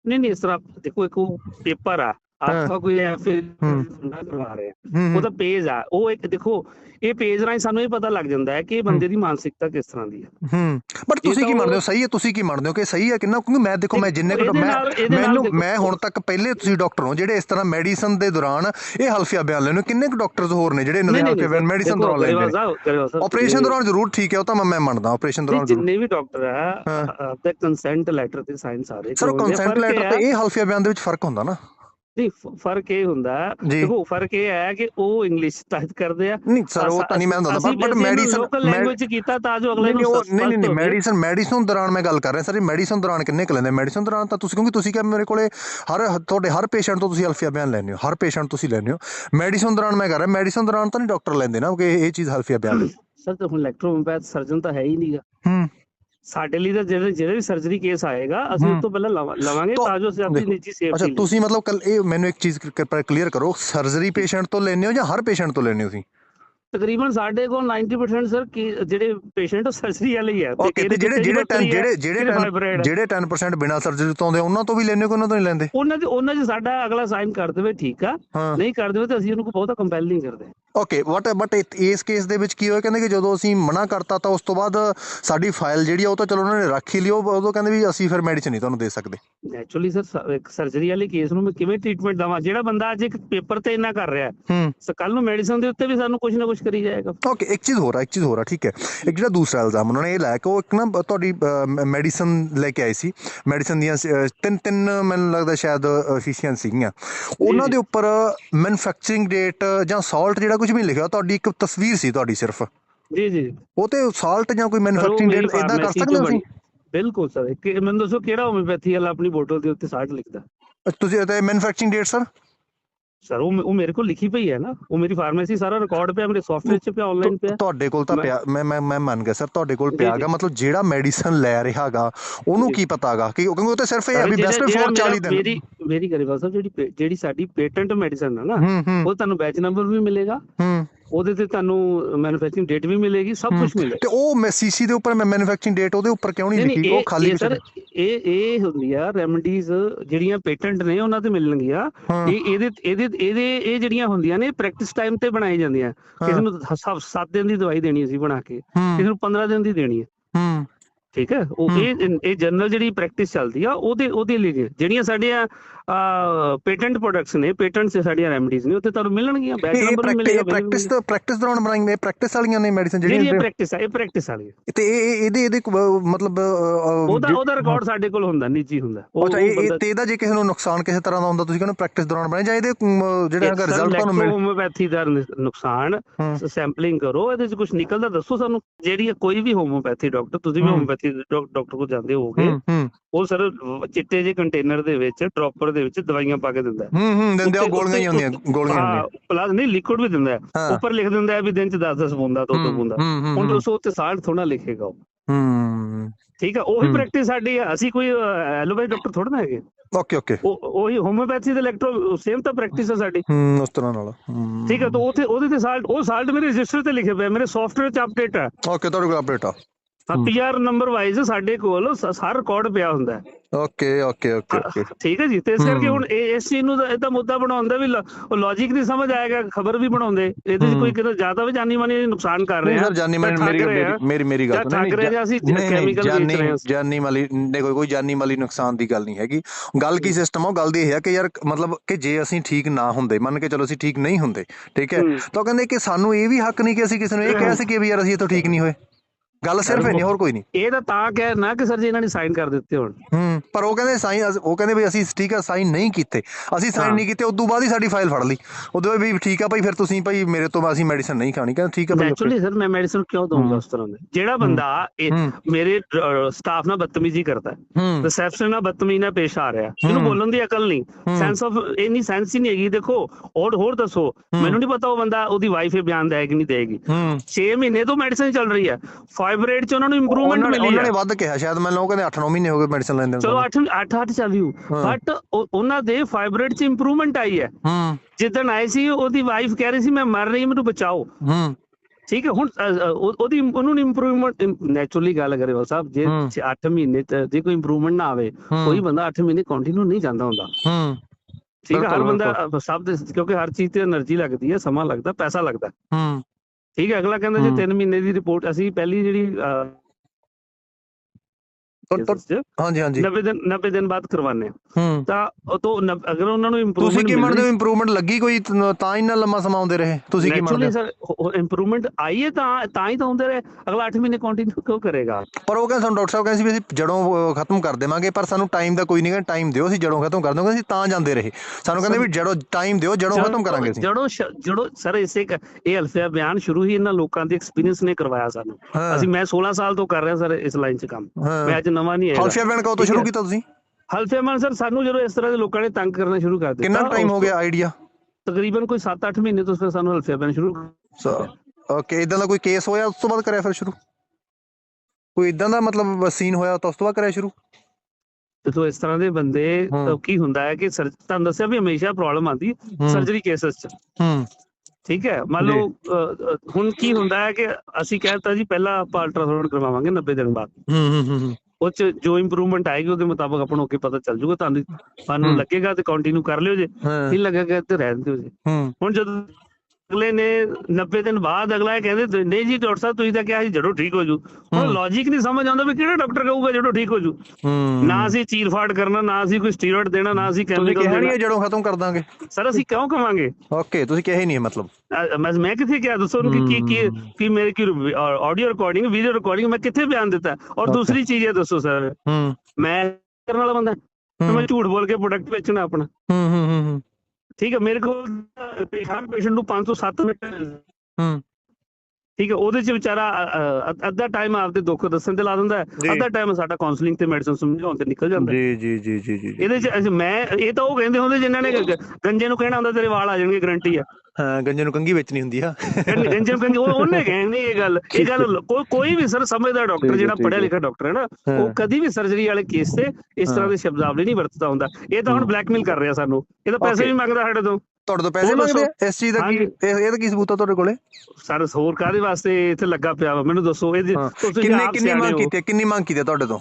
[SPEAKER 2] ਨਹੀਂ ਨਹੀਂ ਇਸ ਤਰ੍ਹਾਂ ਦੇਖੋ ਇੱਕ ਪੇਪਰ ਆ ਆਪਾਂ ਕੋਈ ਐ ਫਿਰ
[SPEAKER 4] ਹੂੰ।
[SPEAKER 2] ਨਾ ਕਰਵਾ ਰਹੇ। ਆ ਉਹ ਤਾਂ ਪੇਜ ਆ ਉਹ ਇੱਕ ਦੇਖੋ ਇਹ ਪੇਜ ਰਾਹੀਂ ਸਾਨੂੰ ਇਹ ਪਤਾ ਲੱਗ ਜਾਂਦਾ ਹੈ ਕਿ ਇਹ ਬੰਦੇ ਦੀ ਮਾਨਸਿਕਤਾ ਕਿਸ ਤਰ੍ਹਾਂ ਦੀ ਹੈ
[SPEAKER 4] ਹੂੰ ਬਟ ਤੁਸੀਂ ਕੀ ਮੰਨਦੇ ਹੋ? ਸਹੀ ਹੈ ਤੁਸੀਂ ਕੀ ਮੰਨਦੇ ਹੋ ਕਿ ਸਹੀ ਹੈ ਕਿੰਨਾ ਕਿਉਂਕਿ ਮੈਂ ਦੇਖੋ ਮੈਂ ਜਿੰਨੇ ਕੁ ਮੈਂ ਮੈਨੂੰ ਮੈਂ ਹੁਣ ਤੱਕ ਪਹਿਲੇ ਤੁਸੀਂ ਡਾਕਟਰ ਹੋ ਜਿਹੜੇ ਇਸ ਤਰ੍ਹਾਂ ਮੈਡੀਸਨ ਦੇ ਦੌਰਾਨ ਇਹ ਹਲਫੀਆ ਬਿਆਨ ਲੈਣੇ ਕਿੰਨੇ ਕੁ ਡਾਕਟਰਸ ਹੋਰ ਨੇ ਜਿਹੜੇ ਇਹਨਾਂ ਦੇ ਹਲਫੀਆ ਬਿਆਨ ਮੈਡੀਸਨ ਦੌਰਾਨ ਲੈਂਦੇ ਨੇ? ਆਪਰੇਸ਼ਨ ਦੌਰਾਨ ਜ਼ਰੂਰ ਠੀਕ ਹੈ ਉਹ ਤਾਂ ਮੈਂ ਮੰਨਦਾ ਆਪਰੇਸ਼ਨ ਦੌਰਾਨ
[SPEAKER 2] ਜਿੰਨੇ ਵੀ ਡਾਕਟਰ ਆ। ਆਪਦੇ ਕੰਸੈਂਟ ਲੈਟਰ ਤੇ ਸਾਈਨ ਸਾਰੇ
[SPEAKER 4] ਸਰ। ਕੰਸੈਂਟ ਲੈਟਰ ਤੇ ਇਹ ਹਲਫੀਆ ਬਿਆਨ ਦੇ ਵਿੱਚ ਫ਼ਰਕ ਹੁੰਦਾ ਨਾ।
[SPEAKER 2] ਨਹੀਂ ਫ਼ਰਕ ਇਹ ਹੁੰਦਾ। ਦੇਖੋ ਫ਼ਰਕ ਇਹ ਹੈ ਕਿ ਉਹ ਇੰਗਲਿਸ਼ ਟਾਈਪ ਕਰਦੇ ਆ।
[SPEAKER 4] ਨਹੀਂ ਸਰ ਉਹ ਤਾਂ ਨਹੀਂ ਮੈਂ ਦੱਸਦਾ ਬਟ ਮੈਡੀਸਨ
[SPEAKER 2] ਲੋਕਲ ਲੈਂਗੁਏਜ ਕੀਤਾ ਤਾਂ ਜੋ ਅਗਲੇ ਨੂੰ
[SPEAKER 4] ਨਹੀਂ ਨਹੀਂ ਨਹੀਂ। ਮੈਡੀਸਨ ਮੈਡੀਸਨ ਦੌਰਾਨ ਮੈਂ ਗੱਲ ਕਰ ਰਿਹਾ ਸਰ ਮੈਡੀਸਨ ਦੌਰਾਨ ਕਿੰਨੇ ਕੁ ਲੈਂਦੇ ਮੈਡੀਸਨ ਦੌਰਾਨ ਤਾਂ ਤੁਸੀਂ ਕਿਉਂਕਿ ਤੁਸੀਂ ਕਿਹਾ ਮੇਰੇ ਕੋਲੇ ਹਰ ਤੁਹਾਡੇ ਹਰ ਪੇਸ਼ੈਂਟ ਤੋਂ ਤੁਸੀਂ ਹਲਫੀਆ ਬਿਆਨ ਲੈਂਦੇ ਹੋ ਹਰ ਪੇਸ਼ੈਂਟ ਤੁਸੀਂ ਲੈਂਦੇ ਹੋ। ਮੈਡੀਸਨ ਦੌਰਾਨ ਮੈਂ ਕਰ ਰਿਹਾ ਮੈਡੀਸਨ ਦੌਰਾਨ ਤਾਂ ਨਹੀਂ ਡਾਕਟਰ ਲੈਂਦੇ ਨਾ ਕਿ ਇਹ ਚੀਜ਼ ਹਲਫੀਆ ਬਿਆਨ
[SPEAKER 2] ਸਰ ਤੇ ਹੁਣ ਇਲੈਕਟ੍ਰੋਮੈਥ ਸਰਜਨ ਤਾਂ ਹੈ ਹੀ ਨਹੀਂਗਾ
[SPEAKER 4] ਹੂੰ
[SPEAKER 2] ਸਾਡੇ ਲਈ ਤਾਂ ਜਿਹੜੇ ਜਿਹੜੇ ਵੀ ਸਰਜਰੀ ਕੇਸ ਆਏਗਾ ਅਸੀਂ। ਉਸ ਤੋਂ ਪਹਿਲਾਂ ਲਵਾ- ਲਵਾਂਗੇ
[SPEAKER 4] ਤਾਂ-
[SPEAKER 2] ਜੋ ਆਪਣੀ ਨਿੱਜੀ
[SPEAKER 4] ਅੱਛਾ
[SPEAKER 2] ਸੇਫਟੀ
[SPEAKER 4] ਤੁਸੀਂ ਮਤਲਬ ਕੱਲ ਇਹ ਮੈਨੂੰ ਇੱਕ ਚੀਜ਼ ਕਲੀਅਰ ਕਰੋ ਸਰਜਰੀ ਪੇਸ਼ੈਂਟ ਤੋਂ ਲੈਂਦੇ ਹੋ ਜਾਂ ਹਰ ਪੇਸ਼ੈਂਟ ਤੋਂ ਲੈਂਦੇ ਹੋ ਤੁਸੀਂ
[SPEAKER 2] ਤਕਰੀਬਨ ਸਾਡੇ ਕੋਲ 90% ਸਰ ਜਿਹੜੇ ਪੇਸ਼ੈਂਟ ਸਰਜਰੀ ਵਾਲੇ ਹੀ ਆ। ਤੇ
[SPEAKER 4] ਓਕੇ ਤੇ
[SPEAKER 2] ਕਿਹੜੇ-
[SPEAKER 4] ਜਿਹੜੇ ਜਿਹੜੇ
[SPEAKER 2] ਵੱਖਰੀ
[SPEAKER 4] 10
[SPEAKER 2] ਆ,
[SPEAKER 4] ਜਿਹੜੇ ਜਿਹੜੇ
[SPEAKER 2] ਕਿਹੜੇ
[SPEAKER 4] 10
[SPEAKER 2] fibroid ਆ।
[SPEAKER 4] ਜਿਹੜੇ 10% ਬਿਨਾਂ ਸਰਜਰੀ ਤੋਂ ਆਉਂਦੇ ਉਹਨਾਂ ਤੋਂ ਵੀ ਹੋ ਕਿ ਉਹਨਾਂ ਤੋਂ ਨਹੀਂ ਲੈਂਦੇ?
[SPEAKER 2] ਉਹਨਾਂ ਦੇ ਉਹਨਾਂ 'ਚ ਸਾਡਾ ਅਗਲਾ ਸਾਈਨ ਕਰ ਦੇਵੇ ਠੀਕ ਆ। ਨਹੀਂ ਕਰ ਦੇਵੇ ਤਾਂ ਅਸੀਂ ਉਹਨੂੰ ਬਹੁਤਾ ਕੰਪੈਲ ਨਹੀਂ ਕਰਦੇ।
[SPEAKER 4] ਓਕੇ ਬਟ ਬਟ ਇਸ ਕੇਸ ਦੇ ਵਿੱਚ ਕੀ ਹੋਇਆ? ਕਹਿੰਦੇ ਕਿ ਜਦੋਂ ਅਸੀਂ ਮਨਾ ਕਰਤਾ ਤਾਂ ਉਸ ਤੋਂ ਬਾਅਦ ਸਾਡੀ ਫਾਈਲ ਜਿਹੜੀ ਆ ਉਹ ਤਾਂ ਚਲੋ ਉਹਨਾਂ ਨੇ ਰੱਖ ਹੀ ਉਹ ਉਦੋਂ ਕਹਿੰਦੇ ਵੀ ਅਸੀਂ ਫਿਰ ਮੈਡੀਸਨ ਨਹੀਂ ਤੁਹਾਨੂੰ ਦੇ ਸਕਦੇ।
[SPEAKER 2] ਐਕਚੁਅਲੀ ਸਰ ਇੱਕ ਸਰਜਰੀ ਵਾਲੇ ਕੇਸ ਨੂੰ ਮੈਂ ਕਿਵੇਂ ਟ੍ਰੀਟਮੈਂਟ ਦਵਾਂ? ਜਿਹੜਾ ਬੰਦਾ ਅੱਜ ਇੱਕ ਪੇਪਰ ਤੇ ਇੰਨਾ ਕਰ ਰਿਹਾ
[SPEAKER 4] ਹੂੰ
[SPEAKER 2] ਸੋ ਕੱਲ ਨੂੰ ਮੈਡੀਸਨ ਦੇ ਉੱਤੇ ਵੀ ਸਾਨੂੰ ਕੁਝ ਨਾ ਕੁਝ ਕਰੀ ਜਾਏਗਾ।
[SPEAKER 4] ਓਕੇ ਇੱਕ ਚੀਜ਼ ਹੋਰ ਆ ਇੱਕ ਚੀਜ਼ ਹੋਰ ਆ ਠੀਕ ਹੈ। ਇੱਕ ਜਿਹੜਾ ਦੂਸਰਾ ਇਲਜ਼ਾਮ ਉਹਨਾਂ ਨੇ ਇਹ ਲਾਇਆ ਕਿ ਉਹ ਇੱਕ ਨਾ ਤੁਹਾਡੀ ਮੈਡੀਸਨ ਲੈ ਕੇ ਆਏ ਸੀ। ਮੈਡੀਸਨ ਦੀਆਂ ਤਿੰਨ ਤਿੰਨ ਮੈਨੂੰ ਲੱਗਦਾ ਸ਼ਾਇਦ ਸ਼ੀਸ਼ੀਆਂ ਸੀਗੀਆਂ। ਉਹਨਾਂ। ਦੇ ਉੱਪਰ ਮੈਨੂਫੈਕਚਰਿੰਗ ਡੇਟ ਜਾਂ ਸਾਲਟ ਜਿਹੜਾ ਕੁਝ ਵੀ ਲਿਖਿਆ ਤੁਹਾਡੀ ਇੱਕ ਤਸਵੀਰ ਸੀ ਤੁਹਾਡੀ ਸਿਰਫ।
[SPEAKER 2] ਜੀ ਜੀ।
[SPEAKER 4] ਉਹ ਤੇ ਸਾਲਟ ਜਾਂ ਕੋਈ ਮੈਨੂਫੈਕਚਰਿੰਗ ਡੇਟ ਇਦਾਂ ਕਰ ਸਕਦੇ ਹੋ ਤੁਸੀਂ।
[SPEAKER 2] ਬਿਲਕੁਲ ਸਰ ਮੈਨੂੰ ਦੱਸੋ ਕਿਹੜਾ ਹੋਮਿਓਪੈਥੀ ਵਾਲਾ ਆਪਣੀ ਬੋਤਲ ਦੇ ਉੱਤੇ 60 ਲਿਖਦਾ?
[SPEAKER 4] ਤੁਸੀਂ ਤੇ ਮੈਨੂਫੈਕਚਰਿੰਗ ਡੇਟ ਸਰ
[SPEAKER 2] ਸਰ ਉਹ ਉਹ ਮੇਰੇ ਕੋਲ ਲਿਖੀ ਪਈ ਹੈ ਨਾ। ਉਹ ਮੇਰੀ ਫਾਰਮੇਸੀ ਸਾਰਾ ਰਿਕਾਰਡ ਪਿਆ ਮੇਰੇ ਸੌਫਟਵੇਅਰ 'ਚ ਪਿਆ ਆਨਲਾਈਨ ਪਿਆ।
[SPEAKER 4] ਤੁਹਾਡੇ ਕੋਲ ਤਾਂ ਪਿਆ ਮੈਂ ਮੈਂ ਮੈਂ ਮੰਨ ਗਿਆ ਸਰ ਤੁਹਾਡੇ ਕੋਲ ਪਿਆਗਾ। ਮਤਲਬ ਜਿਹੜਾ ਮੈਡੀਸਨ ਲੈ ਰਿਹਾਗਾ ਉਹਨੂੰ। ਕੀ ਪਤਾਗਾ ਕਿ ਕਿਉਂਕਿ ਉਹ ਤਾਂ ਸਿਰਫ ਇਹ
[SPEAKER 2] ਜਿਹੜਾ-
[SPEAKER 4] ਬੈਸਟ
[SPEAKER 2] ਜਿਹੜਾ
[SPEAKER 4] ਫੋਰ 40
[SPEAKER 2] ਮੇਰਾ-
[SPEAKER 4] ਦਿਨ।
[SPEAKER 2] ਮੇਰੀ ਮੇਰੀ ਗਰੀਬਾ ਸਾਹਿਬ ਜਿਹੜੀ ਜਿਹੜੀ ਸਾਡੀ ਪੇਟੈਂਟ ਮੈਡੀਸਨ ਹੈ ਨਾ ਉਹ ਤੁਹਾਨੂੰ ਬੈਚ ਨੰਬਰ ਵੀ ਮਿਲੇਗਾ।
[SPEAKER 4] ਹੂੰ।
[SPEAKER 2] ਉਹਦੇ ਤੇ ਤੁਹਾਨੂੰ ਮੈਨੂਫੈਕਚਰਿੰਗ ਡੇਟ ਵੀ ਮਿਲੇਗੀ ਸਭ। ਕੁਝ ਮਿਲੇਗਾ।
[SPEAKER 4] ਤੇ ਉਹ ਮੈਂ ਸੀਸੀ ਦੇ ਉੱਪਰ ਮੈਂ ਮੈਨੂਫੈਕਚਰਿੰਗ ਡੇਟ ਉਹਦੇ ਉੱਪਰ ਕਿਉਂ ਨਹੀਂ ਲਿਖੀ? ਉਹ ਖਾਲੀ
[SPEAKER 2] ਸਰ ਇਹ ਇਹ ਹੁੰਦੀ ਆ ਰੈਮਡੀਜ਼ ਜਿਹੜੀਆਂ ਪੇਟੈਂਟ ਨੇ ਉਹਨਾਂ ਤੇ ਮਿਲਣਗੀਆਂ। ਇਹ ਇਹਦੇ ਇਹਦੇ ਇਹਦੇ ਇਹ ਜਿਹੜੀਆਂ ਹੁੰਦੀਆਂ ਨੇ ਪ੍ਰੈਕਟਿਸ ਟਾਈਮ ਤੇ ਬਣਾਈ ਜਾਂਦੀਆਂ। ਕਿਸੇ ਨੂੰ 7 ਦਿਨ ਦੀ ਦਵਾਈ ਦੇਣੀ ਅਸੀਂ ਬਣਾ ਕੇ ਕਿਸੇ ਨੂੰ 15 ਦਿਨ ਦੀ ਦੇਣੀ ਹੈ। ਠੀਕ ਹੈ? ਉਹ। ਇਹ ਇਹ ਜਨਰਲ ਜਿਹੜੀ ਪ੍ਰੈਕਟਿਸ ਚੱਲਦੀ ਆ ਉਹਦੇ ਉਹਦੇ ਲਈ। ਜਿਹੜੀਆਂ ਸਾਡੀਆਂ ਪੇਟੈਂਟ ਪ੍ਰੋਡਕਟਸ ਨੇ ਪੇਟੈਂਟਸ ਸਾਡੀਆਂ ਰੈਮਡੀਜ਼ ਨੇ ਉੱਥੇ ਤੁਹਾਨੂੰ ਮਿਲਣਗੀਆਂ ਬੈਚ ਨੰਬਰ ਮਿਲੇਗਾ
[SPEAKER 4] ਪ੍ਰੈਕਟਿਸ ਤੋਂ ਪ੍ਰੈਕਟਿਸ ਦੌਰਾਨ ਬਣਾਈਆਂ ਇਹ ਪ੍ਰੈਕਟਿਸ ਵਾਲੀਆਂ ਨੇ ਮੈਡੀਸਨ
[SPEAKER 2] ਜਿਹੜੀ
[SPEAKER 4] ਜਿਹੜੀਆਂ
[SPEAKER 2] ਇਹ ਪ੍ਰੈਕਟਿਸ ਆ ਇਹ ਪ੍ਰੈਕਟਿਸ ਵਾਲੀ
[SPEAKER 4] ਤੇ ਇਹ ਇਹ- ਇਹਦੇ ਇਹਦੇ ਮਤਲਬ
[SPEAKER 2] ਉਹਦਾ ਉਹਦਾ ਰਿਕਾਰਡ ਸਾਡੇ ਕੋਲ ਹੁੰਦਾ ਨਿੱਜੀ ਹੁੰਦਾ। ਉਹ
[SPEAKER 4] ਅੱਛਾ ਇਹ ਤੇ ਇਹਦਾ ਜੇ ਕਿਸੇ ਨੂੰ ਨੁਕਸਾਨ ਕਿਸੇ ਤਰ੍ਹਾਂ ਦਾ ਹੁੰਦਾ ਤੁਸੀਂ ਕਹਿੰਦੇ ਪ੍ਰੈਕਟਿਸ ਦੌਰਾਨ ਬਣਾਇਆ ਜਾਂ ਇਹਦੇ ਜਿਹੜਾ ਹੈਗਾ ਰਿਜ਼ਲਟ ਤੁਹਾਨੂੰ ਮਿਲ
[SPEAKER 2] ਹੋਮਿਓਪੈਥੀ ਦਾ ਨੁਕਸਾਨ। ਸੈਂਪਲਿੰਗ ਕਰੋ ਇਹਦੇ ਚ ਕੁਝ ਨਿਕਲਦਾ ਦੱਸੋ ਸਾਨੂੰ ਜਿਹੜੀ ਕੋਈ ਵੀ ਹੋਮਿਓਪੈਥੀ ਡਾਕਟਰ ਤੁਸੀਂ ਵੀ
[SPEAKER 4] ਹੂੰ।
[SPEAKER 2] ਹੋਮਿਓਪੈਥੀ ਤੁਸੀਂ ਡਾਕ- ਡਾਕਟਰ ਕੋਲ ਜਾਂਦੇ ਹੋਗੇ ਉਹ ਸਰ ਚਿੱਟੇ ਜਿਹੇ ਕੰਟੇਨਰ ਦੇ ਵਿੱਚ ਡ੍ਰੌਪਰ ਦੇ ਵਿੱਚ ਦਵਾਈਆਂ ਪਾ ਕੇ ਦਿੰਦਾ ਹੈ।
[SPEAKER 4] ਹੂੰ ਹੂੰ ਦਿੰਦੇ ਉਹ ਗੋਲੀਆਂ ਹੀ ਹੁੰਦੀਆਂ ਗੋਲੀਆਂ ਹੁੰਦੀਆਂ।
[SPEAKER 2] ਪਲੱਸ ਨਹੀਂ ਲਿਕੁਇਡ ਵੀ ਦਿੰਦਾ ਹੈ। ਉੱਪਰ ਲਿਖ ਦਿੰਦਾ ਹੈ ਵੀ ਦਿਨ ਚ 10 10 ਬੂੰਦਾ ਦੋ ਦੋ ਬੂੰਦਾ। ਹੁਣ ਦੱਸੋ ਉੱਤੇ ਸਾਲਟ ਥੋੜਾ ਲਿਖੇਗਾ ਉਹ।
[SPEAKER 4] ਹੂੰ।
[SPEAKER 2] ਠੀਕ ਹੈ ਉਹੀ। ਪ੍ਰੈਕਟਿਸ ਸਾਡੀ ਹੈ ਅਸੀਂ ਕੋਈ ਐਲੋਪੈਥੀ ਡਾਕਟਰ ਥੋੜਾ ਨਾ ਹੈਗੇ।
[SPEAKER 4] Okay okay.
[SPEAKER 2] ਉਹ ਹੋਮਿਓਪੈਥੀ ਤੇ ਇਲੈਕਟ੍ਰੋ ਸੇਮ ਤਾਂ ਪ੍ਰੈਕਟਿਸ ਹੈ ਸਾਡੀ।
[SPEAKER 4] ਹੂੰ ਉਸ ਤਰ੍ਹਾਂ ਨਾਲ।
[SPEAKER 2] ਠੀਕ ਹੈ ਤਾਂ ਉਥੇ ਉਹਦੇ ਤੇ ਸਾਲਟ ਉਹ ਸਾਲਟ ਮੇਰੇ ਰਜਿਸਟਰ ਤੇ ਲਿਖੇ ਪਿਆ ਮੇਰੇ ਸੌਫਟਵੇਅਰ ਚ ਅਪਡੇਟ ਹੈ
[SPEAKER 4] ਓਕੇ ਤੁਹਾਡੇ ਕੋਲ ਅਪਡੇਟ ਆ।
[SPEAKER 2] ਹਾਂ
[SPEAKER 4] ਹੂੰ।
[SPEAKER 2] ਪੀਆਰ ਨੰਬਰ ਵਾਈਜ਼ ਸਾਡੇ ਕੋਲ ਸਾਰਾ ਰਿਕਾਰਡ ਪਿਆ ਹੁੰਦਾ
[SPEAKER 4] ਓਕੇ ਓਕੇ ਓਕੇ
[SPEAKER 2] ਠੀਕ ਹੈ ਜੀ ਤੇ ਇਸ ਕਰਕੇ। ਹੁਣ ਇਹ ਇਸ ਚੀਜ਼ ਨੂੰ ਤਾਂ ਇਹਦਾ ਮੁੱਦਾ ਬਣਾਉਂਦਾ ਵੀ ਲੌਜੀਕ ਨਹੀਂ ਸਮਝ ਆਏਗਾ ਖਬਰ ਵੀ ਬਣਾਉਂਦੇ ਇਹਦੇ 'ਚ
[SPEAKER 4] ਹੂੰ।
[SPEAKER 2] ਕੋਈ ਕਿਤੇ ਜ਼ਿਆਦਾ ਵੀ ਜਾਨੀ ਮਾਨੀ ਨੁਕਸਾਨ ਕਰ ਰਹੇ
[SPEAKER 4] ਨਹੀਂ
[SPEAKER 2] ਆ
[SPEAKER 4] ਸਰ ਜਾਨੀ
[SPEAKER 2] ਜਾਂ
[SPEAKER 4] ਮੇਰੀ ਮੇਰੀ ਮੇਰੀ ਗੱਲ ਸੁਣੋ
[SPEAKER 2] ਠੱਗ ਰਹੇ ਜਾਂ ਅਸੀਂ
[SPEAKER 4] ਨਹੀਂ, ਨਹੀਂ,
[SPEAKER 2] chemical ਵੇਚ
[SPEAKER 4] ਜਾਨੀ
[SPEAKER 2] ਰਹੇ ਹਾਂ।
[SPEAKER 4] ਜਾਨੀ ਮਾਲੀ ਨਹੀਂ ਕੋਈ ਕੋਈ ਜਾਨੀ ਮਾਲੀ ਨੁਕਸਾਨ ਦੀ ਗੱਲ ਨਹੀਂ ਹੈਗੀ ਗੱਲ ਕੀ ਸਿਸਟਮ ਆ ਉਹ ਗੱਲ ਦੀ ਇਹ ਹੈ ਕਿ ਯਾਰ ਮਤਲਬ ਕਿ ਜੇ ਅਸੀਂ ਠੀਕ ਨਾ ਹੁੰਦੇ ਮੰਨ ਕੇ ਚਲੋ ਅਸੀਂ ਠੀਕ ਨਹੀਂ ਹੁੰਦੇ ਠੀਕ ਹੈ। ਤਾਂ ਕਹਿੰਦੇ ਕਿ ਸਾਨੂੰ ਇਹ ਵੀ ਹੱਕ ਨਹੀਂ ਕਿ ਅਸੀਂ ਕਿਸੇ ਨੂੰ ਇਹ ਕਹਿ ਸਕੀਏ ਵੀ ਯਾਰ ਅਸੀਂ ਇੱਥੋਂ ਠੀਕ ਨਹੀਂ ਹੋਏ ਗੱਲ ਸਿਰਫ ਇਹ ਨਹੀਂ ਹੋਰ ਕੋਈ ਨਹੀਂ।
[SPEAKER 2] ਇਹ ਤਾਂ ਤਾਂ ਕਹਿ ਨਾ ਕਿ ਸਰ ਜੀ ਇਹਨਾਂ ਨੇ ਸਾਈਨ ਕਰ ਦਿੱਤੇ ਹੁਣ।
[SPEAKER 4] ਹੂੰ ਪਰ ਉਹ ਕਹਿੰਦੇ ਸਾਈਨ ਉਹ ਕਹਿੰਦੇ ਵੀ ਅਸੀਂ ਆ ਸਾਈਨ ਨਹੀਂ ਕੀਤੇ। ਅਸੀਂ ਸਾਈਨ। ਨਹੀਂ ਕੀਤੇ ਉਦੋਂ ਬਾਅਦ ਹੀ ਸਾਡੀ ਫਾਈਲ ਫੜ ਲਈ। ਉਦੋਂ ਵੀ ਠੀਕ ਆ ਭਾਈ ਫਿਰ ਤੁਸੀਂ ਭਾਈ ਮੇਰੇ ਤੋਂ ਅਸੀਂ ਮੈਡੀਸਨ ਨਹੀਂ ਖਾਣੀ। ਕਹਿੰਦੇ ਠੀਕ ਆ ਭਾਈ।
[SPEAKER 2] ਐਕਚੁਅਲੀ ਸਰ ਮੈਂ ਮੈਡੀਸਨ ਕਿਉਂ ਦਊਂਗਾ। ਉਸ ਤਰ੍ਹਾਂ ਦੇ? ਜਿਹੜਾ ਬੰਦਾ ਇਹ ਮੇਰੇ ਸਟਾਫ ਨਾਲ ਬਦਤਮੀਜ਼ੀ ਕਰਦਾ ਹੈ। ਰਿਸੈਪਸ਼ਨ ਨਾਲ ਬਦਤਮੀਜ਼ੀ ਨਾਲ ਪੇਸ਼ ਆ ਰਿਹਾ। ਇਹਨੂੰ। ਬੋਲਣ ਦੀ ਅਕਲ ਨਹੀਂ। ਸੈਂਸ ਆਫ ਇੰਨੀ ਸੈਂਸ ਹੀ ਨਹੀਂ ਹੈਗੀ। ਦੇਖੋ ਹੋਰ ਹੋਰ ਦੱਸੋ। ਮੈਨੂੰ ਨਹੀਂ ਪਤਾ ਉਹ ਬੰਦਾ ਉਹਦੀ ਵਾਈਫ ਇਹ ਬਿਆਨ ਦੇਗੀ ਨਹੀਂ ਦੇਗੀ
[SPEAKER 4] ਹੂੰ।
[SPEAKER 2] 6 ਮਹੀਨੇ ਤੋਂ ਮੈਡੀਸਿਨ ਚੱਲ ਰਹੀ ਹੈ। ਐਵਰੇਜ ਚ ਉਹਨਾਂ ਨੂੰ ਇੰਪਰੂਵਮੈਂਟ ਮਿਲੀ ਹੈ ਉਹਨਾਂ
[SPEAKER 4] ਨੇ ਵੱਧ ਕਿਹਾ ਸ਼ਾਇਦ ਮੈਨੂੰ ਉਹ ਕਹਿੰਦੇ 8-9 ਮਹੀਨੇ ਹੋ ਗਏ ਮੈਡੀਸਨ ਲੈਂਦੇ ਨੂੰ।
[SPEAKER 2] ਚਲੋ 8 8 8 ਚੱਲਦੀ
[SPEAKER 4] ਹੂ।
[SPEAKER 2] ਬਟ ਉਹਨਾਂ ਦੇ ਫਾਈਬਰੇਟ ਚ ਇੰਪਰੂਵਮੈਂਟ ਆਈ ਹੈ।
[SPEAKER 4] ਹੂੰ।
[SPEAKER 2] ਜਿੱਦਣ ਆਏ ਸੀ ਉਹਦੀ ਵਾਈਫ ਕਹਿ ਰਹੀ ਸੀ ਮੈਂ ਮਰ ਰਹੀ ਮੈਨੂੰ ਬਚਾਓ।
[SPEAKER 4] ਹੂੰ।
[SPEAKER 2] ਠੀਕ ਹੈ ਹੁਣ ਉਹਦੀ ਉਹਨੂੰ ਇੰਪਰੂਵਮੈਂਟ ਨੇਚਰਲੀ ਗੱਲ ਕਰੇ ਵਾ ਸਾਹਿਬ ਜੇ 8 ਮਹੀਨੇ ਤੇ ਜੇ ਕੋਈ ਇੰਪਰੂਵਮੈਂਟ ਨਾ ਆਵੇ ਕੋਈ ਬੰਦਾ 8 ਮਹੀਨੇ ਕੰਟੀਨਿਊ ਨਹੀਂ ਜਾਂਦਾ ਹੁੰਦਾ।
[SPEAKER 4] ਹੂੰ।
[SPEAKER 2] ਠੀਕ ਹੈ ਹਰ ਬੰਦਾ ਸਭ ਦੇ ਕਿਉਂਕਿ ਹਰ ਚੀਜ਼ ਤੇ એનર્ਜੀ ਲੱਗਦੀ ਹੈ ਸਮਾਂ ਲੱਗਦਾ ਪੈਸਾ ਲੱਗਦਾ।
[SPEAKER 4] ਹੂੰ।
[SPEAKER 2] ਠੀਕ ਹੈ ਅਗਲਾ ਕਹਿੰਦਾ ਜੇ
[SPEAKER 4] ਹੂੰ।
[SPEAKER 2] 3 ਮਹੀਨੇ ਦੀ ਰਿਪੋਰਟ ਅਸੀਂ ਪਹਿਲੀ ਜਿਹੜੀ
[SPEAKER 4] ਹਾਂਜੀ ਹਾਂਜੀ।
[SPEAKER 2] 90 ਦਿਨ 90 ਦਿਨ ਬਾਅਦ ਕਰਵਾਉਂਦੇ ਹਾਂ। ਤਾਂ ਉਹ ਤੋਂ ਅਗਰ ਉਹਨਾਂ ਨੂੰ
[SPEAKER 4] ਤੁਸੀਂ
[SPEAKER 2] ਇੰਪਰੂਵਮੈਂਟ
[SPEAKER 4] ਕੀ ਮੰਨਦੇ ਹੋ ਇੰਪਰੂਵਮੈਂਟ ਲੱਗੀ ਕੋਈ? ਤ- ਇੰਨਾ ਲੰਮਾ ਸਮਾਂ ਆਉਂਦੇ ਰਹੇ। ਤੁਸੀਂ ਕੀ ਮੰਨਦੇ ਹੋ
[SPEAKER 2] ਸਰ ਇੰਪਰੂਵਮੈਂਟ ਆਈ ਹੈ ਤਾਂ ਤਾਂ ਹੀ ਤਾਂ ਹੁੰਦੇ ਰਹੇ। ਅਗਲਾ 8 ਮਹੀਨੇ ਕੰਟੀਨਿਊ ਕਿਉਂ ਕਰੇਗਾ?
[SPEAKER 4] ਪਰ ਉਹ ਕਹਿੰਦੇ ਸਾਨੂੰ ਡਾਕਟਰ ਸਾਹਿਬ ਕਹਿੰਦੇ ਸੀ ਵੀ ਅਸੀਂ ਜੜੋਂ ਖਤਮ ਕਰ ਦੇਵਾਂਗੇ ਪਰ ਸਾਨੂੰ ਟਾਈਮ ਦਾ ਕੋਈ ਨਹੀਂ ਕਹਿੰਦਾ ਟਾਈਮ ਦਿਓ ਅਸੀਂ ਜੜੋਂ ਖਤਮ ਕਰ ਦਾਂਗੇ ਅਸੀਂ ਤਾਂ ਜਾਂਦੇ ਰਹੇ। ਸਾਨੂੰ ਕਹਿੰਦੇ ਵੀ ਜੜੋਂ ਟਾਈਮ ਦਿਓ ਜੜੋਂ ਖਤਮ ਕਰਾਂਗੇ ਅਸੀਂ।
[SPEAKER 2] ਜੜੋ ਜੜੋ ਸਰ ਇਸੇ ਇਹ ਅਲਫਿਆ ਬਿਆਨ ਸ਼ੁਰੂ ਹੀ ਇਹਨਾਂ ਲੋਕਾਂ ਦੇ ਐਕਸਪੀਰੀਅੰਸ ਨੇ ਕਰਵਾਇਆ ਸਾਨੂੰ। ਅਸੀਂ ਮੈਂ 16 ਸਾਲ ਤੋਂ ਕਰ ਰਿਹਾ ਸਰ ਇਸ ਲਾਈਨ 'ਚ ਕੰਮ। ਮੈਂ ਅੱਜ ਨਵਾਂ ਨਹੀਂ ਆਇਆ।
[SPEAKER 4] ਹਲਫੀਆ ਬੈਂਡ ਕਦੋਂ ਤੋਂ ਸ਼ੁਰੂ
[SPEAKER 2] ਹੈ।
[SPEAKER 4] ਕੀਤਾ ਤੁਸੀਂ?
[SPEAKER 2] ਹਲਫਿਆ ਮਾਨ ਸਰ ਸਾਨੂੰ ਜਦੋਂ ਇਸ ਤਰ੍ਹਾਂ ਦੇ ਲੋਕਾਂ ਨੇ ਤੰਗ ਕਰਨਾ ਸ਼ੁਰੂ ਕਰ ਦਿੱਤਾ
[SPEAKER 4] ਕਿੰਨਾ ਟਾਈਮ ਹੋ
[SPEAKER 2] ਤੋਂ
[SPEAKER 4] ਗਿਆ ਆਈਡੀਆ
[SPEAKER 2] ਤਕਰੀਬਨ ਕੋਈ 7-8 ਮਹੀਨੇ ਤੋਂ ਫਿਰ ਸਾਨੂੰ ਹਲਫਿਆ ਬਿਆਨ ਸ਼ੁਰੂ
[SPEAKER 4] ਓਕੇ ਇਦਾਂ ਦਾ ਕੋਈ ਕੇਸ ਹੋਇਆ ਉਸ ਤੋਂ ਬਾਅਦ ਕਰਿਆ ਫਿਰ ਸ਼ੁਰੂ? ਕੋਈ ਇਦਾਂ ਦਾ ਮਤਲਬ ਸੀਨ ਹੋਇਆ ਤਾਂ ਉਸ ਤੋਂ ਬਾਅਦ ਕਰਿਆ ਸ਼ੁਰੂ?
[SPEAKER 2] ਜਦੋਂ ਇਸ ਤਰ੍ਹਾਂ ਦੇ ਬੰਦੇ
[SPEAKER 4] ਹਾਂ।
[SPEAKER 2] ਤਾਂ ਕੀ ਹੁੰਦਾ ਹੈ ਕਿ ਸਰ ਤੁਹਾਨੂੰ ਦੱਸਿਆ ਵੀ ਹਮੇਸ਼ਾ ਪ੍ਰੋਬਲਮ ਆਉਂਦੀ
[SPEAKER 4] ਹੂੰ।
[SPEAKER 2] ਸਰਜਰੀ ਕੇਸਸ 'ਚ।
[SPEAKER 4] ਹੂੰ।
[SPEAKER 2] ਠੀਕ ਹੈ ਮੰਨ। ਲਓ ਹੁਣ ਕੀ ਹੁੰਦਾ ਹੈ ਕਿ ਅਸੀਂ ਕਹਿੰਦਾ ਜੀ ਪਹਿਲਾਂ ਆਪਾਂ ਅਲਟਰਾਸਾਊਂਡ ਕਰਵਾਵਾਂਗੇ 90 ਦਿਨ ਬਾਅਦ।
[SPEAKER 4] ਹੂੰ ਹੂੰ ਹੂੰ, ਹੂੰ।
[SPEAKER 2] ਉਹ ਚ ਜੋ ਇੰਪਰੂਵਮੈਂਟ ਆਏਗੀ ਉਹਦੇ ਮੁਤਾਬਕ ਆਪਾਂ ਨੂੰ ਅੱਗੇ ਪਤਾ ਚੱਲ ਜਾਊਗਾ ਤੁਹਾਨੂੰ ਤੁਹਾਨੂੰ। ਲੱਗੇਗਾ ਤੇ ਕੰਟੀਨਿਊ ਕਰ ਲਿਓ ਜੇ। ਨਹੀਂ ਲੱਗੇਗਾ ਤੇ ਰਹਿਣ ਦਿਓ ਜੇ। ਹੁਣ ਜਦੋਂ ਅਗਲੇ ਨੇ 90 ਦਿਨ ਬਾਅਦ ਅਗਲਾ ਕਹਿੰਦੇ ਨਹੀਂ ਜੀ ਡਾਕਟਰ ਸਾਹਿਬ ਤੁਸੀਂ ਤਾਂ ਕਿਹਾ ਸੀ ਜੜੋ ਠੀਕ ਹੋ ਜੂ। ਹੁਣ। ਲੌਜੀਕ ਨਹੀਂ ਸਮਝ ਆਉਂਦਾ ਵੀ ਕਿਹੜਾ ਡਾਕਟਰ ਕਹੂਗਾ ਜੜੋ ਠੀਕ ਹੋ ਜੂ। ਨਾ ਅਸੀਂ ਚੀਰ ਫਾੜ ਕਰਨਾ ਨਾ ਅਸੀਂ ਕੋਈ ਸਟੀਰੋਇਡ ਦੇਣਾ ਨਾ ਅਸੀਂ ਕੈਮੀਕਲ
[SPEAKER 4] ਨਹੀਂ
[SPEAKER 2] ਦੇਣਾ।
[SPEAKER 4] ਇਹ ਜੜੋਂ ਖਤਮ ਕਰ ਦਾਂਗੇ।
[SPEAKER 2] ਸਰ ਅਸੀਂ ਕਿਉਂ ਕਵਾਂਗੇ?
[SPEAKER 4] ਓਕੇ ਤੁਸੀਂ ਕਿਹਾ ਹੀ ਨਹੀਂ ਮਤਲਬ।
[SPEAKER 2] ਮੈਂ ਮੈਂ ਕਿੱਥੇ ਕਿਹਾ? ਦੱਸੋ ਕਿ ਕੀ ਕੀ। ਕੀ ਮੇਰੇ ਕੀ ਆਡੀਓ ਰਿਕਾਰਡਿੰਗ ਵੀਡੀਓ ਰਿਕਾਰਡਿੰਗ ਮੈਂ ਕਿੱਥੇ ਬਿਆਨ ਦਿੱਤਾ? ਔਰ. ਦੂਸਰੀ ਚੀਜ਼ ਇਹ ਦੱਸੋ ਸਰ ਮੈਂ ਕਰਨ ਵਾਲਾ ਬੰਦਾ। ਮੈਂ ਝੂਠ ਬੋਲ ਕੇ ਪ੍ਰੋਡਕਟ ਵੇਚਣਾ ਆਪਣਾ।
[SPEAKER 4] ਹੂੰ ਹੂੰ, ਹੂੰ।
[SPEAKER 2] ਠੀਕ ਹੈ ਮੇਰੇ ਕੋਲ ਹਰ ਪੇਸ਼ੈਂਟ ਨੂੰ 5 ਤੋਂ 7 ਮਿੰਟ
[SPEAKER 4] ਹੂੰ।
[SPEAKER 2] ਠੀਕ ਹੈ ਉਹਦੇ ਚ ਵਿਚਾਰਾ ਅੱਧਾ ਟਾਈਮ ਆਪਦੇ ਦੁੱਖ ਦੱਸਣ ਤੇ ਲਾ ਦਿੰਦਾ। ਅੱਧਾ ਟਾਈਮ ਸਾਡਾ ਕਾਉਂਸਲਿੰਗ ਤੇ ਮੈਡੀਸਨ ਸਮਝਾਉਣ ਤੇ ਨਿਕਲ ਜਾਂਦਾ।
[SPEAKER 4] ਜੀ ਜੀ ਜੀ ਜੀ ਜੀ।
[SPEAKER 2] ਇਹਦੇ ਚ ਮੈਂ ਇਹ ਤਾਂ ਉਹ ਕਹਿੰਦੇ ਹੁੰਦੇ ਜਿਨ੍ਹਾਂ ਨੇ ਗੰਜੇ ਨੂੰ ਕਹਿਣਾ ਹੁੰਦਾ ਤੇਰੇ ਵਾਲ ਆ ਜਾਣਗੇ ਗਰੰਟੀ ਆ
[SPEAKER 4] ਹਾਂ ਗੰਜੇ ਨੂੰ ਕੰਗੀ ਵੇਚਣੀ ਹੁੰਦੀ ਆ
[SPEAKER 2] ਗੰਜੇ ਨੂੰ ਕਹਿੰਦੇ ਉਹ ਉਹਨੇ ਕਹਿਣੀ ਇਹ ਗੱਲ ਇਹ ਗੱਲ ਕੋਈ ਕੋਈ ਵੀ ਸਰ ਸਮਝਦਾ ਡਾਕਟਰ ਜਿਹੜਾ ਪੜਿਆ। ਲਿਖਿਆ ਡਾਕਟਰ ਹੈ ਨਾ। ਉਹ ਕਦੀ ਵੀ ਸਰਜਰੀ ਵਾਲੇ ਕੇਸ ਤੇ ਇਸ ਤਰ੍ਹਾਂ। ਦੇ ਸ਼ਬਦਾਵਲੀ ਨਹੀਂ ਵਰਤਦਾ ਹੁੰਦਾ ਇਹ ਤਾਂ ਹੁਣ। ਬਲੈਕਮੇਲ ਕਰ ਰਿਹਾ ਸਾਨੂੰ ਇਹ ਤਾਂ ਪੈਸੇ. ਵੀ ਮੰਗਦਾ ਸਾਡੇ ਤੋਂ
[SPEAKER 4] ਤੁਹਾਡੇ ਤੋਂ ਪੈਸੇ
[SPEAKER 2] ਦੱਸੋ।
[SPEAKER 4] ਮੰਗਦੇ ਆ? ਇਸ ਚੀਜ਼ ਦਾ ਕੀ
[SPEAKER 2] ਹਾਂਜੀ।
[SPEAKER 4] ਇਹ ਇਹਦਾ ਕੀ ਸਬੂਤ ਆ ਤੁਹਾਡੇ ਕੋਲੇ?
[SPEAKER 2] ਸਰ ਹੋਰ ਕਾਦੇ ਵਾਸਤੇ ਇੱਥੇ ਲੱਗਾ ਪਿਆ ਵਾ? ਮੈਨੂੰ ਦੱਸੋ ਇਹ
[SPEAKER 4] ਹਾਂ।
[SPEAKER 2] ਤੁਸੀਂ
[SPEAKER 4] ਕਿੰਨੇ ਕਿੰਨੀ ਮੰਗ। ਕੀਤੀ ਹੈ? ਕਿੰਨੀ ਮੰਗ ਕੀਤੀ ਹੈ ਤੁਹਾਡੇ ਤੋਂ?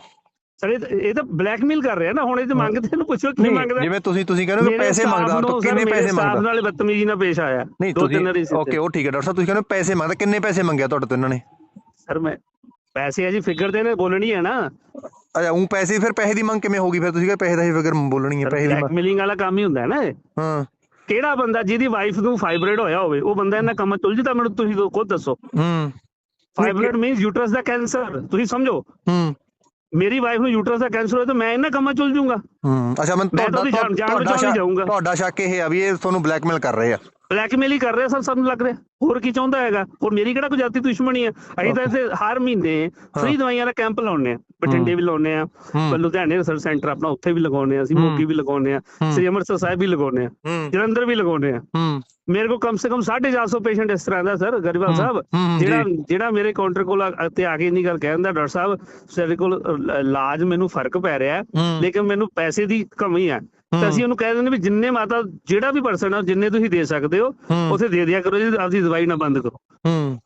[SPEAKER 2] ਸਰ ਇਹ ਤਾਂ- ਇਹ ਤਾਂ ਬਲੈਕਮੇਲ ਕਰ ਰਿਹਾ ਨਾ ਹੁਣ ਇਹ ਤੇ ਮੰਗਦੇ ਇਹਨੂੰ ਪੁੱਛੋ ਕੀ ਮੰਗਦਾ।
[SPEAKER 4] ਜਿਵੇਂ ਤੁਸੀਂ ਤੁਸੀਂ ਕਹਿੰਦੇ ਹੋ
[SPEAKER 2] ਮੇਰੇ
[SPEAKER 4] ਪੈਸੇ
[SPEAKER 2] staff
[SPEAKER 4] ਮੰਗਦਾ
[SPEAKER 2] ਨੂੰ
[SPEAKER 4] ਤਾਂ ਕਿੰਨੇ
[SPEAKER 2] ਮੇਰੇ
[SPEAKER 4] ਪੈਸੇ
[SPEAKER 2] staff
[SPEAKER 4] ਮੰਗਦਾ?
[SPEAKER 2] ਨਾਲ ਬਦਤਮੀਜ਼ੀ ਨਾਲ ਪੇਸ਼ ਆਇਆ।
[SPEAKER 4] ਨਹੀਂ
[SPEAKER 2] ਦੋ
[SPEAKER 4] ਤੁਸੀਂ
[SPEAKER 2] ਤਿੰਨ ਵਾਰੀ ਸੀ
[SPEAKER 4] ਓਕੇ ਉਹ ਠੀਕ ਹੈ ਡਾਕਟਰ ਸਾਹਿਬ ਤੁਸੀਂ ਕਹਿੰਦੇ ਹੋ ਪੈਸੇ ਮੰਗਦਾ ਕਿੰਨੇ ਪੈਸੇ ਮੰਗਿਆ ਤੁਹਾਡੇ ਤੋਂ ਇਹਨਾਂ ਨੇ?
[SPEAKER 2] ਸਰ ਮੈਂ ਪੈਸੇ ਆ ਜੀ ਫਿਗਰ ਤੇ ਨੇ ਬੋਲਣੀ ਹੈ ਨਾ।
[SPEAKER 4] ਅੱਛਾ ਉਹ ਪੈਸੇ ਫਿਰ ਪੈਸੇ ਦੀ ਮੰਗ ਕਿਵੇਂ ਹੋਗੀ ਫਿਰ ਤੁਸੀਂ ਕਹਿੰਦੇ ਪੈਸੇ ਦਾ ਹੀ ਫਿਕਰ ਬੋਲਣੀ ਹੈ ਪੈਸੇ ਦੀ ਮੰਗ।
[SPEAKER 2] ਬਲੈਕਮੇਲਿੰਗ ਵਾਲਾ ਕੰਮ ਹੀ ਹੁੰਦਾ ਹੈ ਨਾ ਇਹ।
[SPEAKER 4] ਹਾਂ।
[SPEAKER 2] ਕਿਹੜਾ ਬੰਦਾ ਜਿਹਦੀ ਵਾਈਫ ਨੂੰ ਫਾਈਬਰੋਇਡ ਹੋਇਆ ਹੋਵੇ ਉਹ ਬੰਦਾ ਇਹਨਾਂ ਕੰਮਾਂ 'ਚ ਉਲਝ ਤਾਂ ਮੈਨੂੰ ਤੁਸੀਂ ਖੁਦ ਦੱਸੋ।
[SPEAKER 4] ਹੂੰ।
[SPEAKER 2] ਫਾਈਬਰੋਇਡ ਮੀਨਸ ਯੂਟਰਸ ਦਾ ਕੈਂਸਰ ਤੁਸੀਂ ਸਮਝੋ?
[SPEAKER 4] ਹੂੰ।
[SPEAKER 2] ਮੇਰੀ ਵਾਈਫ ਨੂੰ ਯੂਟਰਸ ਦਾ ਕੈਂਸਰ ਹੋਇਆ ਤਾਂ ਮੈਂ ਇਹਨਾਂ ਕੰਮਾਂ 'ਚ ਉਲਝ ਜਾਊਂਗਾ
[SPEAKER 4] ਹੂੰ ਅੱਛਾ ਮੈਂ ਤੁਹਾਡਾ। ਤੁਹਾਡਾ ਸ਼ੱਕ ਇਹ ਹੈ ਵੀ ਇਹ ਤੁਹਾਨੂੰ ਬਲੈਕਮੇਲ ਕਰ ਰਹੇ ਆ।
[SPEAKER 2] ਬਲੈਕਮੇਲ ਹੀ ਕਰ ਰਿਹਾ ਸਰ ਸਾਨੂੰ ਲੱਗ ਰਿਹਾ। ਹੋਰ ਕੀ ਚਾਹੁੰਦਾ ਹੈਗਾ? ਹੋਰ ਮੇਰੀ ਕਿਹੜਾ ਕੋਈ ਜਾਤੀ ਦੁਸ਼ਮਣੀ ਹੈ? ਅਸੀਂ ਤਾਂ ਇੱਥੇ ਹਰ ਮਹੀਨੇ ਫ੍ਰੀ ਦਵਾਈਆਂ ਦਾ ਕੈਂਪ ਲਾਉਂਦੇ ਆ ਬਠਿੰਡੇ ਵੀ ਲਾਉਂਦੇ ਆ ਲੁਧਿਆਣੇ ਰਿਸਰਚ ਸੈਂਟਰ ਆਪਣਾ ਉੱਥੇ ਵੀ ਲਗਾਉਂਦੇ ਆ ਅਸੀਂ। ਮੋਗੀ ਵੀ ਲਗਾਉਂਦੇ ਆ। ਸ੍ਰੀ ਅੰਮ੍ਰਿਤਸਰ ਸਾਹਿਬ ਵੀ ਲਗਾਉਂਦੇ ਆ ਜਲੰਧਰ ਵੀ ਲਗਾਉਂਦੇ ਆ ਮੇਰੇ ਕੋਲ ਕਮ ਸੇ ਕਮ 450 ਪੇਸ਼ੈਂਟ ਇਸ ਤਰ੍ਹਾਂ ਦਾ ਸਰ
[SPEAKER 4] ਹੂੰ।
[SPEAKER 2] ਸਾਹਿਬ। ਜਿਹੜਾ। ਜਿਹੜਾ ਮੇਰੇ ਕਾਊਂਟਰ ਕੋਲ ਆ- ਤੇ ਆ ਕੇ ਇੰਨੀ ਗੱਲ ਕਹਿੰਦਾ ਡਾਕਟਰ ਸਾਹਿਬ ਸਾਡੇ ਕੋਲ ਇਲਾਜ ਮੈਨੂੰ ਫ਼ਰਕ ਪੈ ਰਿਹਾ ਲੇਕਿਨ ਮੈਨੂੰ ਪੈਸੇ ਦੀ ਕਮੀ ਹੈ। ਤਾਂ। ਅਸੀਂ ਉਹਨੂੰ ਕਹਿ ਦਿੰਦੇ ਵੀ ਜਿੰਨੇ ਮਾਤਾ ਜਿਹੜਾ ਵੀ ਪਰਸਨ ਆ ਜਿੰਨੇ ਤੁਸੀਂ ਦੇ ਸਕਦੇ ਹੋ
[SPEAKER 4] ਹੂੰ।
[SPEAKER 2] ਉਥੇ ਦੇ ਦਿਆ ਕਰੋ ਜੀ ਆਪਦੀ ਦਵਾਈ ਨਾ ਬੰਦ ਕਰੋ
[SPEAKER 4] ਹੂੰ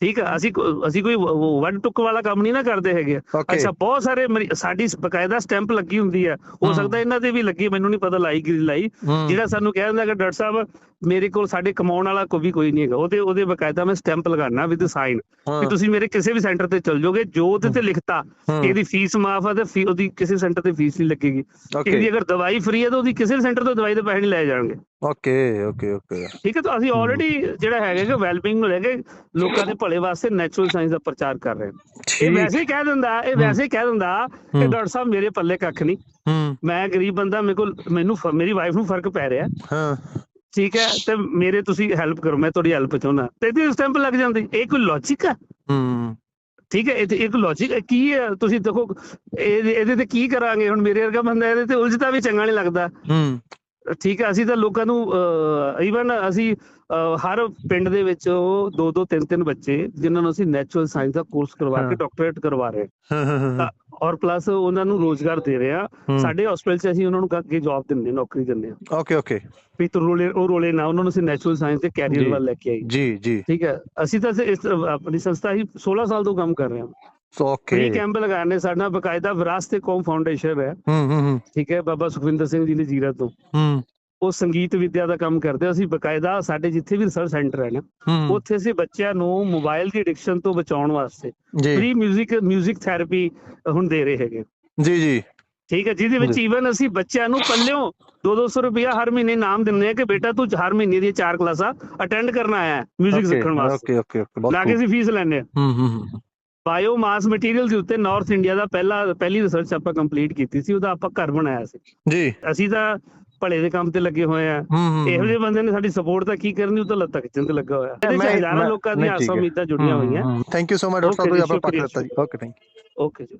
[SPEAKER 2] ਠੀਕ ਹੈ ਅਸੀਂ ਅਸੀਂ ਕੋਈ ਵ- ਵੱਡ ਟੁੱਕ ਵਾਲਾ ਕੰਮ ਨਹੀਂ ਨਾ ਕਰਦੇ ਹੈਗੇ। ਅੱਛਾ ਬਹੁਤ ਸਾਰੇ ਸਾਡੀ ਬਕਾਇਦਾ ਸਟੈਂਪ ਲੱਗੀ ਹੁੰਦੀ ਹੈ ਹੋ। ਸਕਦਾ ਇਹਨਾਂ ਤੇ ਵੀ ਲੱਗੀ ਮੈਨੂੰ ਨਹੀਂ ਪਤਾ ਲਾਈ ਕਿ ਲਾਈ। ਜਿਹੜਾ ਸਾਨੂੰ ਕਹਿ ਦਿੰਦਾ ਕਿ ਡਾਕਟਰ ਸਾਹਿਬ ਮੇਰੇ ਕੋਲ ਸਾਡੇ ਕਮਾਉਣ ਵਾਲਾ ਕੋਈ ਵੀ ਕੋਈ ਨਹੀਂ ਹੈਗਾ। ਉਹਦੇ ਉਹਦੇ ਬਕਾਇਦਾ ਮੈਂ ਸਟੈਂਪ ਲਗਾਉਣਾ ਵਿਦ ਸਾਈਨ। ਕਿ ਤੁਸੀਂ ਮੇਰੇ ਕਿਸੇ ਵੀ ਸੈਂਟਰ ਤੇ ਚਲ ਜਾਓਗੇ ਜੋ ਉਹਦੇ ਤੇ ਲਿਖਤਾ ਇਹਦੀ ਫੀਸ ਮਾਫ ਹੈ ਤੇ ਫੀ- ਉਹਦੀ ਕਿਸੇ ਸੈਂਟਰ ਤੇ ਫੀਸ ਨਹੀਂ ਲੱਗੇਗੀ। ਇਹਦੀ ਅਗਰ ਦਵਾਈ ਫ੍ਰੀ ਹੈ ਤਾਂ ਉਹਦੀ ਕਿਸੇ ਸੈਂਟਰ ਤੋਂ ਦਵਾਈ ਦੇ ਪੈਸੇ ਨਹੀਂ ਲਏ ਜਾਣਗੇ।
[SPEAKER 4] Okay okay okay.
[SPEAKER 2] ਠੀਕ ਹੈ ਤਾਂ ਅਸੀਂ ਆਲਰੇਡੀ ਜਿਹੜਾ ਹੈਗਾ ਕਿ ਵੈਲਬਿੰਗ ਨੂੰ ਲੈ ਕੇ ਲੋਕਾਂ ਦੇ ਭਲੇ ਵਾਸਤੇ ਨੈਚੁਰਲ ਸਾਇੰਸ ਦਾ ਪ੍ਰਚਾਰ ਕਰ ਰਹੇ ਹਾਂ। ਇਹ ਵੈਸੇ ਹੀ ਕਹਿ ਦਿੰਦਾ ਇਹ ਵੈਸੇ ਹੀ ਕਹਿ ਦਿੰਦਾ ਕਿ। ਡਾਕਟਰ ਸਾਹਿਬ ਮੇਰੇ ਪੱਲੇ ਕੱਖ ਨਹੀਂ। ਮੈਂ ਗਰੀਬ ਬੰਦਾ ਮੇਰੇ ਕੋਲ ਮੈਨੂੰ ਮੇਰੀ ਵਾਈਫ ਨੂੰ ਫ਼ਰਕ ਪੈ ਰਿਹਾ।
[SPEAKER 4] ਹਾਂ।
[SPEAKER 2] ਠੀਕ ਹੈ ਤੇ ਮੇਰੇ ਤੁਸੀਂ ਹੈਲਪ ਕਰੋ ਮੈਂ ਤੁਹਾਡੀ ਹੈਲਪ ਚਾਹੁੰਦਾ। ਤੇ ਇਹਦੀ ਸਟੈਂਪ ਲੱਗ ਜਾਂਦੀ। ਇਹ ਕੋਈ ਲੌਜੀਕ ਹੈ
[SPEAKER 4] ਹੂੰ।
[SPEAKER 2] ਠੀਕ ਹੈ ਇਹ ਇੱਕ ਲੌਜੀਕ ਕੀ ਹੈ? ਤੁਸੀਂ ਦੇਖੋ ਇਹ ਇਹਦੇ ਤੇ ਕੀ ਕਰਾਂਗੇ? ਹੁਣ ਮੇਰੇ ਵਰਗਾ ਬੰਦਾ ਇਹਦੇ ਤੇ ਉਲਝਦਾ ਵੀ ਚੰਗਾ ਨਹੀਂ ਲੱਗਦਾ।
[SPEAKER 4] ਹੂੰ।
[SPEAKER 2] ਠੀਕ ਹੈ ਅਸੀਂ ਤਾਂ ਲੋਕਾਂ ਨੂੰ ਈਵਨ ਅਸੀਂ ਹਰ ਪਿੰਡ ਦੇ ਵਿੱਚ ਉਹ ਦੋ ਦੋ ਤਿੰਨ ਤਿੰਨ ਬੱਚੇ ਜਿਨ੍ਹਾਂ ਨੂੰ ਅਸੀਂ ਨੈਚੁਰਲ ਸਾਇੰਸ ਦਾ ਕੋਰਸ ਕਰਵਾ ਕੇ
[SPEAKER 4] ਹਾਂ।
[SPEAKER 2] ਡਾਕਟਰੇਟ ਕਰਵਾ ਰਹੇ ਹਾਂ।
[SPEAKER 4] ਹਾਂ, ਹਾਂ, ਹਾਂ,
[SPEAKER 2] ਔਰ ਪਲੱਸ ਉਹਨਾਂ ਨੂੰ ਰੋਜ਼ਗਾਰ ਦੇ ਰਹੇ ਆ
[SPEAKER 4] ਹੂੰ।
[SPEAKER 2] ਸਾਡੇ ਹਸਪੀਟਲ 'ਚ ਅਸੀਂ ਉਹਨਾਂ ਨੂੰ ਅੱਗੇ ਜੌਬ ਦਿੰਦੇ ਨੌਕਰੀ ਦਿੰਦੇ ਆ
[SPEAKER 4] ਓਕੇ ਓਕੇ
[SPEAKER 2] ਵੀ ਤੂੰ ਰੋਲੇ ਉਹ ਰੋਲੇ ਨਾ ਉਹਨਾਂ ਨੂੰ ਅਸੀਂ ਨੈਚੁਰਲ ਸਾਇੰਸ ਦੇ। ਕੈਰੀਅਰ ਵੱਲ ਲੈ ਕੇ ਆਈ
[SPEAKER 4] ਜੀ ਜੀ।
[SPEAKER 2] ਠੀਕ ਹੈ ਅਸੀਂ ਤਾਂ ਇਸ ਆਪਣੀ ਸੰਸਥਾ ਹੀ 16 ਸਾਲ ਤੋਂ ਕੰਮ ਕਰ ਰਹੇ ਹਾਂ।
[SPEAKER 4] ਓਕੇ
[SPEAKER 2] ਫ੍ਰੀ ਕੈਂਪ ਲਗਾਏ ਨੇ ਸਾਡਾ ਬਕਾਇਦਾ ਵਿਰਾਸਤ ਕੌਮ ਫਾਊਂਡੇਸ਼ਨ ਹੈ
[SPEAKER 4] ਹੂੰ ਹੂੰ ਹੂੰ
[SPEAKER 2] ਠੀਕ ਹੈ ਬਾਬਾ ਸੁਖਵਿੰਦਰ ਸਿੰਘ ਜੀ ਨੇ ਜੀਰਾ ਤੋਂ
[SPEAKER 4] ਹੂੰ
[SPEAKER 2] ਉਹ ਸੰਗੀਤ ਵਿਦਿਆ ਦਾ ਕੰਮ ਕਰਦੇ ਆ। ਅਸੀਂ ਬਕਾਇਦਾ ਸਾਡੇ ਜਿੱਥੇ ਵੀ ਰਿਸਰਚ ਸੈਂਟਰ ਹੈ ਨਾ
[SPEAKER 4] ਹੂੰ
[SPEAKER 2] ਉੱਥੇ ਅਸੀਂ ਬੱਚਿਆਂ ਨੂੰ ਮੋਬਾਈਲ ਦੀ ਐਡਿਕਸ਼ਨ ਤੋਂ ਬਚਾਉਣ ਵਾਸਤੇ
[SPEAKER 4] ਜੀ
[SPEAKER 2] ਫ੍ਰੀ 뮤직 뮤직 ਥੈਰੇਪੀ ਹੁਣ ਦੇ ਰਹੇ ਹੈਗੇ
[SPEAKER 4] ਜੀ ਜੀ
[SPEAKER 2] ਠੀਕ ਹੈ ਜਿਹਦੇ ਵਿੱਚ
[SPEAKER 4] ਜੀ।
[SPEAKER 2] ਈਵਨ ਅਸੀਂ ਬੱਚਿਆਂ ਨੂੰ ਪੱਲਿਓ 2-200 ਰੁਪਇਆ ਹਰ ਮਹੀਨੇ ਇਨਾਮ ਦਿੰਦੇ ਆ ਕਿ ਬੇਟਾ ਤੂੰ ਹਰ ਮਹੀਨੇ ਦੀਆਂ ਚਾਰ ਕਲਾਸਾਂ ਅਟੈਂਡ ਕਰਨ ਆਇਆ ਹੈ 뮤직 ਸਿੱਖਣ ਵਾਸਤੇ
[SPEAKER 4] ਓਕੇ ਓਕੇ ਓਕੇ ਬਹੁਤ
[SPEAKER 2] ਨਾ ਕਿ ਅਸੀਂ ਫੀਸ ਲੈਂਦੇ ਆ
[SPEAKER 4] ਹੂੰ ਹੂੰ ਹੂੰ
[SPEAKER 2] ਬਾਇਓ ਮਾਸ ਮਟੀਰੀਅਲ ਦੇ ਉੱਤੇ ਨਾਰਥ ਇੰਡੀਆ ਦਾ ਪਹਿਲਾ ਪਹਿਲੀ ਰਿਸਰਚ ਆਪਾਂ ਕੰਪਲੀਟ ਕੀਤੀ ਸੀ ਉਹਦਾ ਆਪਾਂ ਘਰ ਬਣਾਇਆ ਸੀ।
[SPEAKER 4] ਜੀ।
[SPEAKER 2] ਅਸੀਂ ਤਾਂ ਭਲੇ ਦੇ ਕੰਮ ਤੇ ਲੱਗੇ ਹੋਏ ਆ ਇਹੋ ਜਿਹੇ ਬੰਦੇ ਨੇ ਸਾਡੀ ਸਪੋਰਟ ਤਾਂ ਕੀ ਕਰਨੀ ਉਹ ਤਾਂ ਲੱਤਾਂ ਖਿੱਚਣ ਤੇ ਲੱਗਾ ਹੋਇਆ। ਇਹਦੇ 'ਚ ਹਜ਼ਾਰਾਂ ਲੋਕਾਂ ਦੀਆਂ ਆਸਾਂ। ਉਮੀਦਾਂ ਜੁੜੀਆਂ ਹੋਈਆਂ।
[SPEAKER 4] Thank you so much doctor ਸਾਹਿਬ ਤੁਸੀਂ
[SPEAKER 2] ਜੀ,
[SPEAKER 4] ਆਪਣਾ ਦਿੱਤਾ ਜੀ। ਓਕੇ ਥੈਂਕ
[SPEAKER 2] ਓਕੇ ਜੀ।